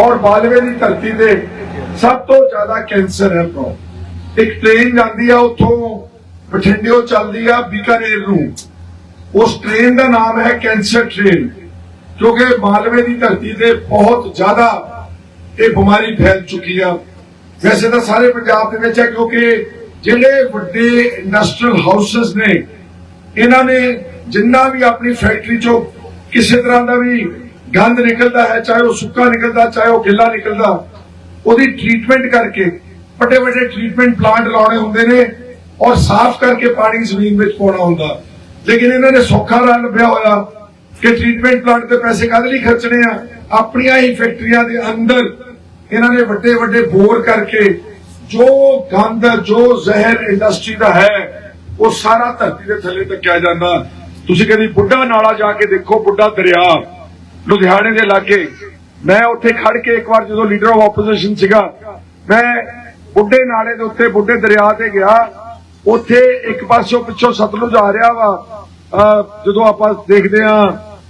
ਔਰ ਬਾਲਵੇ ਦੀ ਧਰਤੀ ਤੇ ਸਭ ਤੋਂ ਜ਼ਿਆਦਾ ਕੈਂਸਰ ਹੈ ਪ੍ਰੋ ਇੱਕ ਟ੍ਰੇਨ ਜਾਂਦੀ ਆ ਉੱਥੋਂ, ਬਠਿੰਡਿਓ ਚੱਲਦੀ ਆ ਬੀਕਾਨੇਰ ਨੂੰ। ਉਸ ਟ੍ਰੇਨ ਦਾ ਨਾਮ ਹੈ ਕੈਂਸਰ ਟ੍ਰੇਨ ਕਿਉਂਕਿ ਮਾਲਵੇ ਦੀ ਧਰਤੀ ਤੇ ਬਹੁਤ ਜ਼ਿਆਦਾ ਇਹ ਬਿਮਾਰੀ ਫੈਲ ਚੁੱਕੀ ਆ। ਵੈਸੇ ਤਾਂ ਸਾਰੇ ਪੰਜਾਬ ਦੇ ਵਿੱਚ ਹੈ, ਕਿਉਂਕਿ ਜਿਹੜੇ ਵੱਡੇ ਇੰਡਸਟਰੀਅਲ ਹਾਊਸਸ ਨੇ, ਇਹਨਾਂ ਨੇ ਜਿੰਨਾ ਵੀ ਆਪਣੀ ਫੈਕਟਰੀ ਚੋਂ ਕਿਸੇ ਤਰ੍ਹਾਂ ਦਾ ਵੀ ਗੰਦ ਨਿਕਲਦਾ ਹੈ, ਚਾਹੇ ਉਹ ਸੁੱਕਾ ਨਿਕਲਦਾ, ਚਾਹੇ ਉਹ ਗਿੱਲਾ ਨਿਕਲਦਾ, ਉਹਦੀ ਟ੍ਰੀਟਮੈਂਟ ਕਰਕੇ ਵੱਡੇ ਵੱਡੇ ਟ੍ਰੀਟਮੈਂਟ ਪਲਾਂਟ ਲਾਉਣੇ ਹੁੰਦੇ ਨੇ ਔਰ ਸਾਫ਼ ਕਰਕੇ ਪਾਣੀ ਜ਼ਮੀਨ ਵਿੱਚ ਪਾਉਣਾ ਹੁੰਦਾ। ਲੇਕਿਨ ਇਹਨਾਂ ਨੇ ਸੌਖਾ ਰਾਹ ਲੱਭਿਆ ਹੋਇਆ ਕਿ ਟ੍ਰੀਟਮੈਂਟ ਪਲਾਂਟ ਤੇ ਪੈਸੇ ਕਾਹਦੇ ਲਈ ਖਰਚਣੇ ਆ? ਆਪਣੀਆਂ ਹੀ ਫੈਕਟਰੀਆਂ ਦੇ ਅੰਦਰ ਇਹਨਾਂ ਨੇ ਵੱਡੇ ਵੱਡੇ ਬੋਰ ਕਰਕੇ ਜੋ ਗੰਦ, ਜੋ ਜ਼ਹਿਰ ਇੰਡਸਟਰੀ ਦਾ ਹੈ, ਉਹ ਸਾਰਾ ਧਰਤੀ ਦੇ ਥੱਲੇ ਤੱਕਿਆ ਜਾਂਦਾ। ਤੁਸੀਂ ਕਦੀ ਬੁੱਢਾ ਨਾਲਾ ਜਾ ਕੇ ਦੇਖੋ, ਬੁੱਢਾ ਦਰਿਆ। ਲੁਧਿਆਣੇ ਦੇ ਲਾਗੇ ਮੈਂ ਉੱਥੇ ਖੜ ਕੇ ਇੱਕ ਵਾਰ ਜਦੋਂ ਲੀਡਰ ਆਫ ਆਪੋਜੀਸ਼ਨ ਸੀਗਾ, ਮੈਂ ਬੁੱਢੇ ਨਾਲੇ ਦੇ ਉੱਤੇ, ਬੁੱਢੇ ਦਰਿਆ ਤੇ ਗਿਆ। ਉੱਥੇ ਇੱਕ ਪਾਸਿਓਂ ਪਿੱਛੋਂ ਸਤਲੁਜ ਆ ਰਿਹਾ ਵਾ। ਜਦੋਂ ਆਪਾਂ ਦੇਖਦੇ ਆ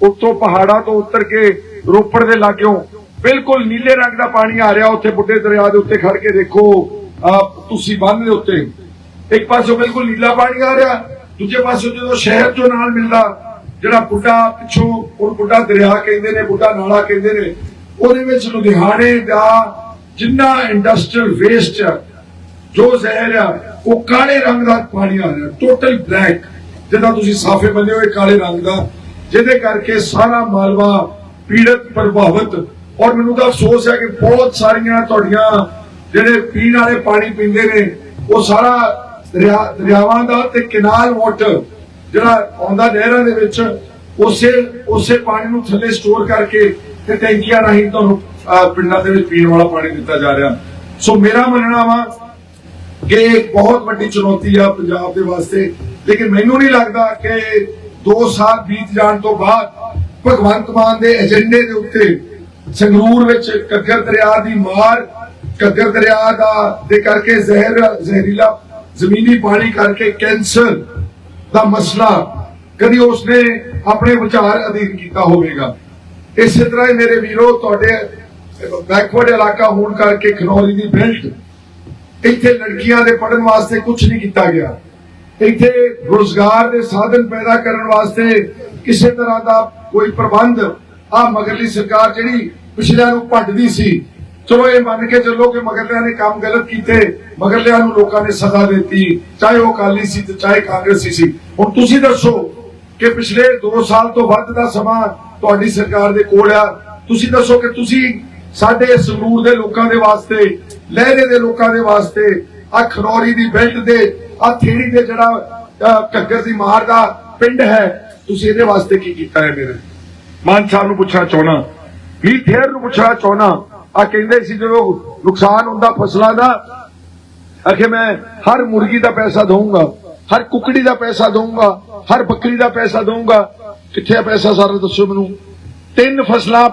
ਉੱਤੋਂ ਪਹਾੜਾਂ ਤੋਂ ਉਤਰ ਕੇ ਰੋਪੜ ਦੇ ਲਾਗਿਓਂ ਬਿਲਕੁਲ ਨੀਲੇ ਰੰਗ ਦਾ ਪਾਣੀ ਆ ਰਿਹਾ ਉੱਥੇ ਬੁੱਢੇ ਦਰਿਆ ਦੇ ਉੱਤੇ ਖੜ ਕੇ ਦੇਖੋ ਤੁਸੀਂ ਬੰਨ ਦੇ ਉੱਤੇ। ਇੱਕ ਪਾਸੋਂ ਬਿਲਕੁਲ ਨੀਲਾ ਪਾਣੀ ਆ ਰਿਹਾ, ਦੂਜੇ ਪਾਸੋਂ ਜਦੋਂ ਸ਼ਹਿਰ ਚੋਂ ਨਾਲ ਮਿਲਦਾ ਜਿਹੜਾ ਬੁੱਢਾ ਪਿੱਛੋਂ ਉਹ ਬੁੱਢਾ ਦਰਿਆ ਕਹਿੰਦੇ ਨੇ, ਬੁੱਢਾ ਨਾਲਾ ਕਹਿੰਦੇ ਨੇ, ਉਹਦੇ ਵਿੱਚ ਲੁਧਿਆਣੇ ਦਾ ਜਿੰਨਾ ਇੰਡਸਟਰੀਅਲ ਵੇਸਟ ਜੋ ਜ਼ਹਿਰ ਆ, ਉਹ ਕਾਲੇ ਰੰਗ ਦਾ ਪਾਣੀ ਆ ਰਿਹਾ ਟੋਟਲ ਬਲੈਕ ਜਿੱਦਾਂ ਤੁਸੀਂ ਸਾਫੇ ਬੰਨੇ ਹੋਏ ਕਾਲੇ ਰੰਗ ਦਾ, ਜਿਹਦੇ ਕਰਕੇ ਸਾਰਾ ਮਾਲਵਾ ਪੀੜਤ, ਪ੍ਰਭਾਵਿਤ। ਔਰ ਮੈਨੂੰ ਤਾਂ ਅਫਸੋਸ ਹੈ ਕਿ ਬਹੁਤ ਸਾਰੀਆਂ ਤੁਹਾਡੀਆਂ ਜਿਹੜੇ ਪੀਣ ਵਾਲੇ ਪਾਣੀ ਪੀਂਦੇ ਨੇ, ਉਹ ਸਾਰਾ ਦਰਿਆ ਦਰਿਆਵਾਂ ਦਾ ਤੇ ਕਨਾਲ ਵਾਟਰ ਜਿਹੜਾ ਆਉਂਦਾ ਨਹਿਰਾਂ ਦੇ ਵਿੱਚ, ਉਸੇ ਉਸੇ ਪਾਣੀ ਨੂੰ ਥੱਲੇ ਸਟੋਰ ਕਰਕੇ ਤੇ ਟੈਂਕੀਆਂ ਰਾਹੀਂ ਤੁਹਾਨੂੰ ਪਿੰਡਾਂ ਦੇ ਵਿੱਚ ਪੀਣ ਵਾਲਾ ਪਾਣੀ ਦਿੱਤਾ ਜਾ ਰਿਹਾ। ਸੋ ਮੇਰਾ ਮੰਨਣਾ ਵਾ ਕਿ ਇਹ ਬਹੁਤ ਵੱਡੀ ਚੁਣੌਤੀ ਆ ਪੰਜਾਬ ਦੇ ਵਾਸਤੇ, ਲੇਕਿਨ ਮੈਨੂੰ ਨਹੀਂ ਲੱਗਦਾ ਕਿ 2 ਸਾਲ ਬੀਤ ਜਾਣ ਤੋਂ ਬਾਅਦ ਭਗਵੰਤ ਮਾਨ ਦੇ ਏਜੰਡੇ ਦੇ ਉੱਤੇ ਸੰਗਰੂਰ ਵਿੱਚ ਕੱਗਰ ਦਰਿਆ ਦੀ ਮਾਰ ਕੱਗਰ ਦਰਿਆ ਦਾ ਦੇ ਕਰਕੇ ਜ਼ਹਿਰ, ਜ਼ਹਿਰੀਲਾ ਜ਼ਮੀਨੀ ਪਾਣੀ ਕਰਕੇ ਕੈਂਸਰ ਦਾ ਮਸਲਾ ਕਦੀ ਉਸਨੇ ਆਪਣੇ ਵਿਚਾਰ ਅਧੀਨ ਕੀਤਾ ਹੋਵੇਗਾ। ਇਸੇ ਤਰ੍ਹਾਂ ਹੀ ਮੇਰੇ ਵੀਰੋ, ਤੁਹਾਡੇ ਬੈਕਵਰਡ ਇਲਾਕਾ ਹੋਣ ਕਰਕੇ ਖਨੌਰੀ ਦੀ ਬੈਲਟ ਇੱਥੇ ਲੜਕੀਆਂ ਦੇ ਪੜਨ ਵਾਸਤੇ ਕੁਝ ਨਹੀਂ ਕੀਤਾ ਗਿਆ। ਇੱਥੇ ਰੋਜ਼ਗਾਰ ਦੇ ਸਾਧਨ ਪੈਦਾ ਕਰਨ ਵਾਸਤੇ ਕਿਸੇ ਤਰ੍ਹਾਂ ਦਾ ਕੋਈ ਪ੍ਰਬੰਧ ਆ ਮਗਰਲੀ ਸਰਕਾਰ ਜਿਹੜੀ ਪਿਛਲਿਆਂ ਨੂੰ ਭੱਟਦੀ ਸੀ ਚਲੋ ਇਹ ਮੰਨ ਕੇ ਚੱਲੋ ਕਿ ਮਗਰਲਿਆਂ ਨੇ ਕੰਮ ਗਲਤ ਕੀਤੇ ਮਗਰਲਿਆਂ ਨੂੰ ਲੋਕਾਂ ਨੇ ਸਜ਼ਾ ਦਿੱਤੀ ਚਾਹੇ ਉਹ ਅਕਾਲੀ ਸੀ ਤੇ ਚਾਹੇ ਕਾਂਗਰਸੀ ਸੀ। ਹੁਣ ਤੁਸੀਂ ਦੱਸੋ ਕਿ ਪਿਛਲੇ 2 ਸਾਲ ਤੋਂ ਵੱਧ ਦਾ ਸਮਾਂ ਤੁਹਾਡੀ ਸਰਕਾਰ ਦੇ ਕੋਲ ਆ। ਤੁਸੀਂ ਦੱਸੋ ਕਿ ਤੁਸੀਂ ਸਾਡੇ ਸੰਗਰੂਰ ਦੇ ਲੋਕਾਂ ਦੇ ਵਾਸਤੇ ਲਹਿਰੇ ਦੇ ਲੋਕਾਂ ਦੇ ਵਾਸਤੇ ਆ ਖਨੌਰੀ ਦੀ ਬੈਲਟ ਦੇ ਆ ਥੇੜੀ ਦੇ ਜਿਹੜਾ ਅਹ, ਘੱਗਰ ਦੀ ਮਾਰ ਦਾ ਪਿੰਡ ਹੈ ਤੁਸੀਂ ਇਹਦੇ ਵਾਸਤੇ ਕੀ ਕੀਤਾ ਹੈ ਮੇਰੇ? ਮਾਨ ਸਾਹਿਬ ਨੂੰ ਪੁੱਛਣਾ ਚਾਹਣਾ ਵੀ ਥੇਰ ਨੂੰ ਪੁੱਛਣਾ ਚਾਹਣਾ ਆ ਕਹਿੰਦੇ ਸੀ ਜਦੋਂ ਨੁਕਸਾਨ ਹੁੰਦਾ ਫਸਲਾਂ ਦਾ ਅਖੇ ਮੈਂ ਹਰ ਮੁਰਗੀ ਦਾ ਪੈਸਾ ਦਊਂਗਾ ਹਰ ਕੁਕੜੀ ਦਾ ਪੈਸਾ ਦਊਂਗਾ ਹਰ ਬੱਕਰੀ ਦਾ ਪੈਸਾ ਦਊਂਗਾ। ਕਿੱਥੇ ਆ ਪੈਸਾ ਸਾਰਾ ਦੱਸੋ ਮੈਨੂੰ? ਤਿੰਨ ਫਸਲਾਂ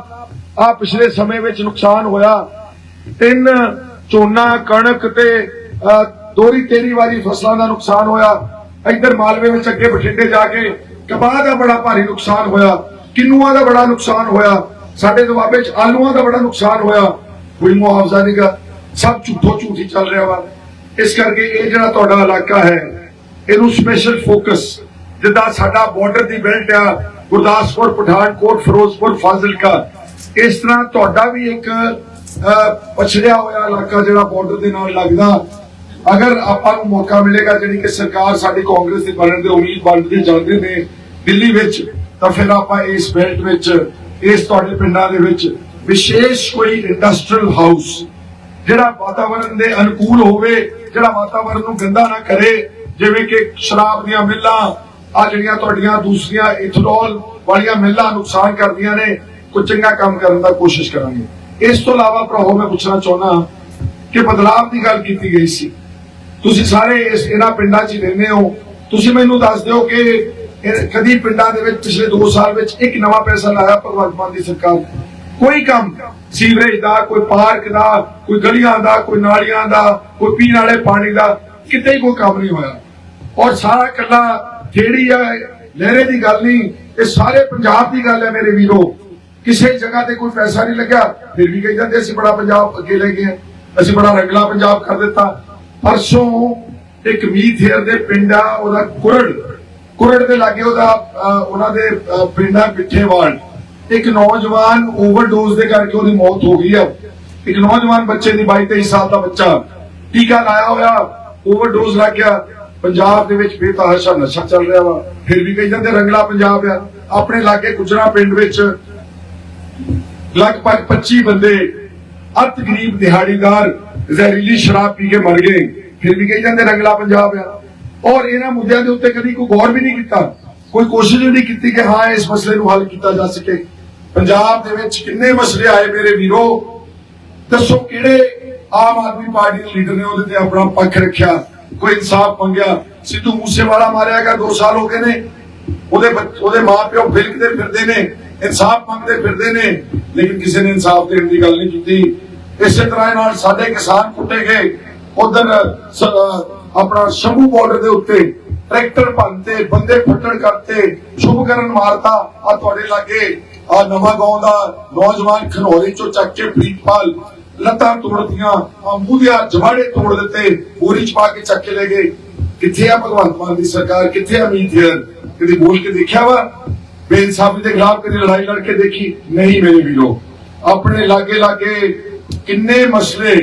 ਆ ਪਿਛਲੇ ਸਮੇਂ ਵਿੱਚ ਨੁਕਸਾਨ ਹੋਇਆ। ਤਿੰਨ ਝੋਨਾ ਕਣਕ ਤੇ ਅਹ, ਦੋਹਰੀ ਤੇਰੀ ਵਾਲੀ ਫਸਲਾਂ ਦਾ ਨੁਕਸਾਨ ਹੋਇਆ। ਇੱਧਰ ਮਾਲਵੇ ਵਿੱਚ ਅੱਗੇ ਬਠਿੰਡੇ ਜਾ ਕੇ ਕਪਾਹ ਦਾ ਬੜਾ ਭਾਰੀ ਨੁਕਸਾਨ ਹੋਇਆ ਕਿੰਨੂਆਂ ਦਾ ਬੜਾ ਨੁਕਸਾਨ ਹੋਇਆ। ਸਾਡੇ ਦੁਆਬੇ 'ਚ ਆਲੂਆਂ ਦਾ ਬੜਾ ਨੁਕਸਾਨ ਹੋਇਆ। ਕੋਈ ਮੁਆਵਜ਼ਾ ਨਹੀਂਗਾ ਸਭ ਝੂਠੋ ਝੂਠੀ ਚੱਲ ਰਿਹਾ ਵਾ। ਇਸ ਕਰਕੇ ਇਹ ਜਿਹੜਾ ਤੁਹਾਡਾ ਇਲਾਕਾ ਹੈ, ਇਹਨੂੰ ਸਪੈਸ਼ਲ ਫੋਕਸ ਜਿੱਦਾਂ ਸਾਡਾ ਬਾਰਡਰ ਦੀ ਬੈਲਟ ਆ, ਗੁਰਦਾਸਪੁਰ, ਪਠਾਨਕੋਟ, ਫਿਰੋਜ਼ਪੁਰ, ਫਾਜ਼ਿਲਕਾ, ਇਸ ਤਰ੍ਹਾਂ ਤੁਹਾਡਾ ਵੀ ਇੱਕ ਪਛੜਿਆ ਹੋਇਆ ਇਲਾਕਾ ਜਿਹੜਾ ਬਾਰਡਰ ਦੇ ਨਾਲ ਲੱਗਦਾ। ਅਗਰ ਆਪਾਂ ਨੂੰ ਮੌਕਾ ਮਿਲੇਗਾ, ਜਿਹੜੀ ਕਿ ਸਰਕਾਰ ਸਾਡੀ ਕਾਂਗਰਸ ਦੇ ਬਣਨ ਦੇ ਉਮੀਦ ਬਣਦੇ ਜਾਂਦੇ ਨੇ ਦਿੱਲੀ ਵਿੱਚ, ਤਾਂ ਫਿਰ ਆਪਾਂ ਇਸ ਬੈਲਟ ਵਿੱਚ ਇਸ ਤੁਹਾਡੇ ਪਿੰਡਾਂ ਦੇ ਵਿੱਚ ਵਿਸ਼ੇਸ਼ ਕੋਈ ਇੰਡਸਟਰੀਅਲ ਹਾਊਸ ਜਿਹੜਾ ਵਾਤਾਵਰਣ ਦੇ ਅਨੁਕੂਲ ਹੋਵੇ, ਜਿਹੜਾ ਵਾਤਾਵਰਣ ਨੂੰ ਗੰਦਾ ਨਾ ਕਰੇ, ਜਿਵੇਂ ਕਿ ਸ਼ਰਾਬ ਦੀਆਂ ਮਿੱਲਾਂ ਆ ਜਿਹੜੀਆਂ ਤੁਹਾਡੀਆਂ ਦੂਸਰੀਆਂ ਇਥਨੋਲ ਵਾਲੀਆਂ ਮਿੱਲਾਂ ਨੁਕਸਾਨ ਕਰਦੀਆਂ ਨੇ, ਕੋਈ ਚੰਗਾ ਕੰਮ ਕਰਨ ਦਾ ਕੋਸ਼ਿਸ਼ ਕਰਾਂਗੇ। ਇਸ ਤੋਂ ਇਲਾਵਾ ਭਰਾਓ ਮੈਂ ਪੁੱਛਣਾ ਚਾਹੁੰਦਾ ਕਿ ਬਦਲਾਵ ਦੀ ਗੱਲ ਕੀਤੀ ਗਈ ਸੀ। ਤੁਸੀਂ ਸਾਰੇ ਇਸ ਇਹਨਾਂ ਪਿੰਡਾਂ 'ਚ ਹੀ ਰਹਿੰਦੇ ਹੋ। ਤੁਸੀਂ ਮੈਨੂੰ ਦੱਸ ਦਿਓ ਕਿ ਇਹ ਕਦੀ ਪਿੰਡਾਂ ਦੇ ਵਿੱਚ ਪਿਛਲੇ 2 ਸਾਲ ਵਿੱਚ ਇੱਕ ਨਵਾਂ ਪੈਸਾ ਲਾਇਆ ਭਗਵੰਤ ਮਾਨ ਦੀ ਸਰਕਾਰ ਕੋਈ ਕੰਮ, ਸੀਵਰੇਜ ਦਾ, ਕੋਈ ਪਾਰਕ ਦਾ, ਕੋਈ ਗਲੀਆਂ ਦਾ, ਕੋਈ ਨਾਲੀਆਂ ਦਾ, ਕੋਈ ਪੀਣ ਵਾਲੇ ਪਾਣੀ ਦਾ, ਕਿਤੇ ਹੀ ਕੋਈ ਕੰਮ ਨਹੀਂ ਹੋਇਆ। ਔਰ ਸਾਰਾ ਕੱਲਾ ਜਿਹੜੀ ਆ, ਲਹਿਰੇ ਦੀ ਗੱਲ ਨਹੀਂ, ਇਹ ਸਾਰੇ ਪੰਜਾਬ ਦੀ ਗੱਲ ਹੈ ਮੇਰੇ ਵੀਰੋ। ਕਿਸੇ ਜਗ੍ਹਾ ਤੇ ਕੋਈ ਪੈਸਾ ਨਹੀਂ ਲੱਗਿਆ, ਫਿਰ ਵੀ ਕਹੀ ਜਾਂਦੇ ਅਸੀਂ ਬੜਾ ਪੰਜਾਬ ਅੱਗੇ ਲੈ ਗਏ ਅਸੀਂ ਬੜਾ ਰੰਗਲਾ ਪੰਜਾਬ ਕਰ ਦਿੱਤਾ। ਪਰਸੋਂ ਇੱਕ ਮੀਤ ਦੇ ਪਿੰਡ ਆ, ਉਹਦਾ ਕੁਰੜ ਕੁਰੜ ਦੇ ਲਾਗੇ ਉਹਦਾ ਉਹਨਾਂ ਦੇ ਅਹ, ਪਿੱਠੇਵਾਲ ਇੱਕ ਨੌਜਵਾਨ ਓਵਰਡੋਜ਼ ਦੇ ਕਰਕੇ ਉਹਦੀ ਮੌਤ ਹੋ ਗਈ ਆ। ਇੱਕ ਨੌਜਵਾਨ ਬੱਚੇ ਦੀ 22 23 ਸਾਲ ਦਾ ਬੱਚਾ। ਟੀਕਾ ਲਾਇਆ ਹੋਇਆ ਓਵਰਡੋਜ਼ ਲੱਗ ਗਿਆ। ਪੰਜਾਬ ਦੇ ਵਿੱਚ ਬੇਤਹਾਸ਼ਾ ਨਸ਼ਾ ਚੱਲ ਰਿਹਾ ਵਾ। ਫਿਰ ਵੀ ਕਹੀ ਜਾਂਦੇ ਰੰਗਲਾ ਪੰਜਾਬ ਆ। ਆਪਣੇ ਲਾਗੇ ਗੁਜਰਾ ਪਿੰਡ ਵਿੱਚ ਲਗਭਗ 25 ਬੰਦੇ ਅਤ ਗਰੀਬ ਦਿਹਾੜੀਦਾਰ ਜ਼ਹਿਰੀਲੀ ਸ਼ਰਾਬ ਪੀ ਕੇ ਮਰ ਗਏ। ਫਿਰ ਵੀ ਕਹੀ ਜਾਂਦੇ ਰੰਗਲਾ ਪੰਜਾਬ ਆ। ਔਰ ਇਹਨਾਂ ਮੁੱਦਿਆਂ ਦੇ ਉੱਤੇ ਕਦੀ ਕੋਈ ਗੌਰ ਵੀ ਨਹੀਂ ਕੀਤਾ। ਕੋਈ ਕੋਸ਼ਿਸ਼ ਨਹੀਂ ਕੀਤੀ ਕਿ ਹਾਂ, ਇਸ ਮਸਲੇ ਨੂੰ ਹੱਲ ਕੀਤਾ ਜਾ ਸਕੇ। ਪੰਜਾਬ ਦੇ ਵਿੱਚ ਕਿੰਨੇ ਮਸਲੇ ਆਏ ਮੇਰੇ ਵੀਰੋ? ਦੱਸੋ ਕਿਹੜੇ ਆਮ ਆਦਮੀ ਪਾਰਟੀ ਦੇ ਲੀਡਰ ਨੇ ਉਹਦੇ ਤੇ ਆਪਣਾ ਪੱਖ ਰੱਖਿਆ? ਕੋਈ ਇਨਸਾਫ ਮੰਗਿਆ? ਸਿੱਧੂ ਮੂਸੇਵਾਲਾ ਮਾਰਿਆ ਗਿਆ 2 ਸਾਲ ਹੋ ਗਏ ਨੇ। ਉਹਦੇ ਉਹਦੇ ਮਾਪਿਓ ਫਿਲਕਦੇ ਫਿਰਦੇ ਨੇ, ਇਨਸਾਫ ਮੰਗਦੇ ਫਿਰਦੇ ਨੇ, ਲੇਕਿਨ ਕਿਸੇ ਨੇ ਇਨਸਾਫ ਦੇਣ ਦੀ ਗੱਲ ਨਹੀਂ ਕੀਤੀ। ਇਸੇ ਤਰ੍ਹਾਂ ਨਾਲ ਸਾਡੇ ਕਿਸਾਨ ਕੁੱਟੇ ਗਏ। ਉਧਰ ਆਪਣਾ ਸ਼ੰਭੂ ਬਾਰਡਰ ਦੇ ਉੱਤੇ ਟਰੈਕਟਰ ਭੰਨਤੇ, ਬੰਦੇ ਫੱਟੜ ਕਰਤੇ ਸ਼ੁਭਕਰਨ ਮਾਰਤਾ ਆ ਤੁਹਾਡੇ ਲਾਗੇ। ਆ ਨਵਾਂ ਗਾਉਂ ਦਾ ਨੌਜਵਾਨ ਖਨੌਰੀ ਚੋਂ ਚੱਕ ਕੇ ਪ੍ਰੀਤਪਾਲ ਲੱਤਾਂ ਤੋੜਦੀਆਂ ਆ ਮੂਧਿਆ ਜਵਾੜੇ ਤੋੜ ਦਿੱਤੇ, ਬੋਰੀ ਚ ਕੇ ਚੱਕ ਕੇ ਲੈ ਗਏ। ਕਿੱਥੇ ਆ ਭਗਵੰਤ ਮਾਨ ਦੀ ਸਰਕਾਰ? ਕਿੱਥੇ ਆ ਮੀਤ ਕਦੀ ਬੋਲ ਕੇ ਦੇਖਿਆ ਵਾ? ਬੇਇਨਸਾਫੀ ਦੇ ਖਿਲਾਫ ਕਦੀ ਲੜਾਈ ਲੜ ਕੇ ਦੇਖੀ? ਨਹੀਂ ਮੇਰੇ ਵੀਰੋ। ਆਪਣੇ ਲਾਗੇ ਲਾਗੇ ਕਿੰਨੇ ਮਸਲੇ